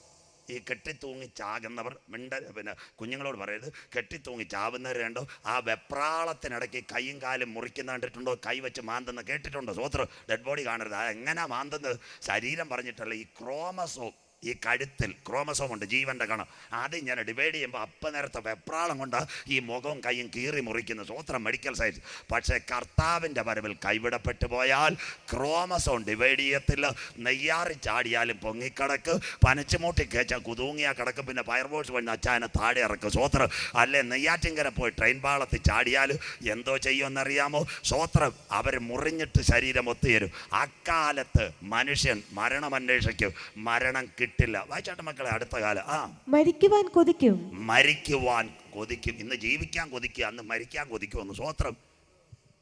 ഈ കെട്ടിത്തൂങ്ങി ചാകുന്നവർ മിണ്ട പിന്നെ കുഞ്ഞുങ്ങളോട് പറയരുത് കെട്ടിത്തൂങ്ങി ചാവുന്നവരുണ്ടോ ആ വെപ്രാളത്തിനിടയ്ക്ക് കൈയും കാലും മുറിക്കുന്ന കണ്ടിട്ടുണ്ടോ? കൈ വെച്ച് മാന്തുന്ന കേട്ടിട്ടുണ്ടോ? സ്വോത്രം. ഡെഡ് ബോഡി കാണരുത്. അത് മാന്തുന്നത്? ശരീരം പറഞ്ഞിട്ടല്ല ഈ ക്രോമസോം ഈ കഴുത്തിൽ ക്രോമസോം ഉണ്ട് ജീവന്റെ കണം. അത് ഞാൻ ഡിവൈഡ് ചെയ്യുമ്പോൾ അപ്പം നേരത്തെ വെപ്രാളം കൊണ്ട് ഈ മുഖവും കൈയും കീറി മുറിക്കുന്ന സ്വോത്രം മെഡിക്കൽ സയൻസ് പക്ഷേ കർത്താവിന്റെ വരവിൽ കൈവിടപ്പെട്ടു പോയാൽ ക്രോമസോം ഡിവൈഡ് ചെയ്യത്തില്ല. നെയ്യാറി ചാടിയാലും പൊങ്ങിക്കിടക്ക്. പനച്ചുമൂട്ടി കേച്ചാൽ കുതൂങ്ങിയാൽ കിടക്കും. പിന്നെ ഫയർഫോഴ്സ് വഴി അച്ചാനെ താഴെ ഇറക്കും. സ്വോത്രം അല്ലെ നെയ്യാറ്റിങ്കര പോയി ട്രെയിൻ പാളത്തിൽ ചാടിയാൽ എന്തോ ചെയ്യുമെന്നറിയാമോ? സ്വോത്രം അവർ മുറിഞ്ഞിട്ട് ശരീരം ഒത്തുതരും അക്കാലത്ത് മനുഷ്യൻ മരണം അന്വേഷിക്കും. മരണം കിട്ടില്ല. വായിച്ചാട്ടെ മക്കളെ അടുത്ത കാലം. ആ. മരിക്കുവാൻ കൊതിക്കും. മരിക്കുവാൻ കൊതിക്കും. ഇന്ന് ജീവിക്കാൻ കൊതിക്കുക. അന്ന് മരിക്കാൻ കൊതിക്കും ഒന്ന് സ്വോത്രം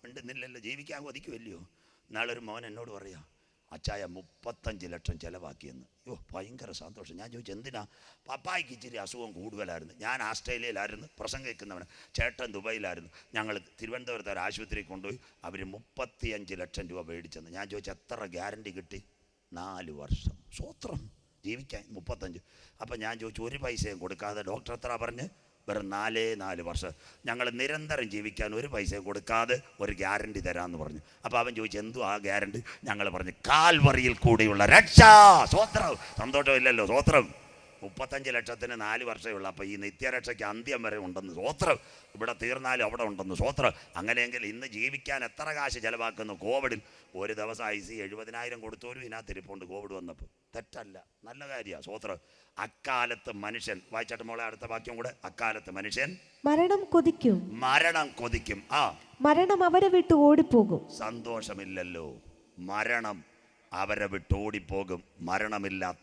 ഉണ്ടെന്നില്ലല്ലോ ജീവിക്കാൻ കൊതിക്കുമല്ലയോ നാളൊരു മോൻ എന്നോട് പറയാ അച്ചായ മുപ്പത്തഞ്ച് ലക്ഷം ചിലവാക്കിയെന്ന്. അയ്യോ ഭയങ്കര സന്തോഷം. ഞാൻ ചോദിച്ചു എന്തിനാ? പപ്പായ്ക്ക് ഇച്ചിരി അസുഖം കൂടുതലായിരുന്നു. ഞാൻ ആസ്ട്രേലിയയിലായിരുന്നു പ്രസംഗിക്കുന്നവന് ചേട്ടൻ ദുബൈയിലായിരുന്നു. ഞങ്ങൾ തിരുവനന്തപുരത്ത് ഒരു ആശുപത്രി കൊണ്ടുപോയി അവർ മുപ്പത്തിയഞ്ച് ലക്ഷം രൂപ മേടിച്ചെന്ന്. ഞാൻ ചോദിച്ചു എത്ര ഗ്യാരണ്ടി കിട്ടി? നാല് വർഷം. സ്വോത്രം ജീവിക്കാൻ മുപ്പത്തഞ്ച്. അപ്പം ഞാൻ ചോദിച്ചു ഒരു പൈസയും കൊടുക്കാതെ ഡോക്ടർ എത്ര പറഞ്ഞ്? വെറും നാലേ നാല് വർഷം. ഞങ്ങൾ നിരന്തരം ജീവിക്കാൻ ഒരു പൈസയും കൊടുക്കാതെ ഒരു ഗ്യാരണ്ടി തരാമെന്ന് പറഞ്ഞു. അപ്പോൾ അവൻ ചോദിച്ചു എന്തു ആ ഗ്യാരണ്ടി ഞങ്ങൾ പറഞ്ഞു കാൽവറിയിൽ കൂടിയുള്ള രക്ഷ സ്വോത്രം. സന്തോഷമില്ലല്ലോ സ്വോത്രം. മുപ്പത്തഞ്ച് ലക്ഷത്തിന് നാല് വർഷമേ ഉള്ളൂ. അപ്പോൾ ഈ നിത്യരക്ഷയ്ക്ക് അന്ത്യം വരെ ഉണ്ടെന്ന് സ്വോത്രം. ഇവിടെ തീർന്നാലും അവിടെ ഉണ്ടെന്ന് സ്വോത്രം. അങ്ങനെയെങ്കിൽ ഇന്ന് ജീവിക്കാൻ എത്ര കാശ് ചിലവാക്കുന്നു? കോവിഡിൽ ഒരു ദിവസം ഐ സി എഴുപതിനായിരം കൊടുത്തോരും ഇതിനകത്ത് ഇരിപ്പുണ്ട് കോവിഡ് വന്നപ്പോൾ. തെറ്റല്ല. നല്ല കാര്യമാണ് സ്വോത്രം അക്കാലത്ത് മനുഷ്യൻ വായിച്ചാട്ട് മോളെ അടുത്ത വാക്യം കൂടെ. അക്കാലത്ത് മനുഷ്യൻ മരണം കൊതിക്കും. മരണം കൊതിക്കും. ആ. മരണം അവരെ വിട്ട് ഓടിപ്പോകും. സന്തോഷമില്ലല്ലോ. മരണം അവരെ വിട്ട് ഓടിപ്പോകും. മരണമില്ലാത്ത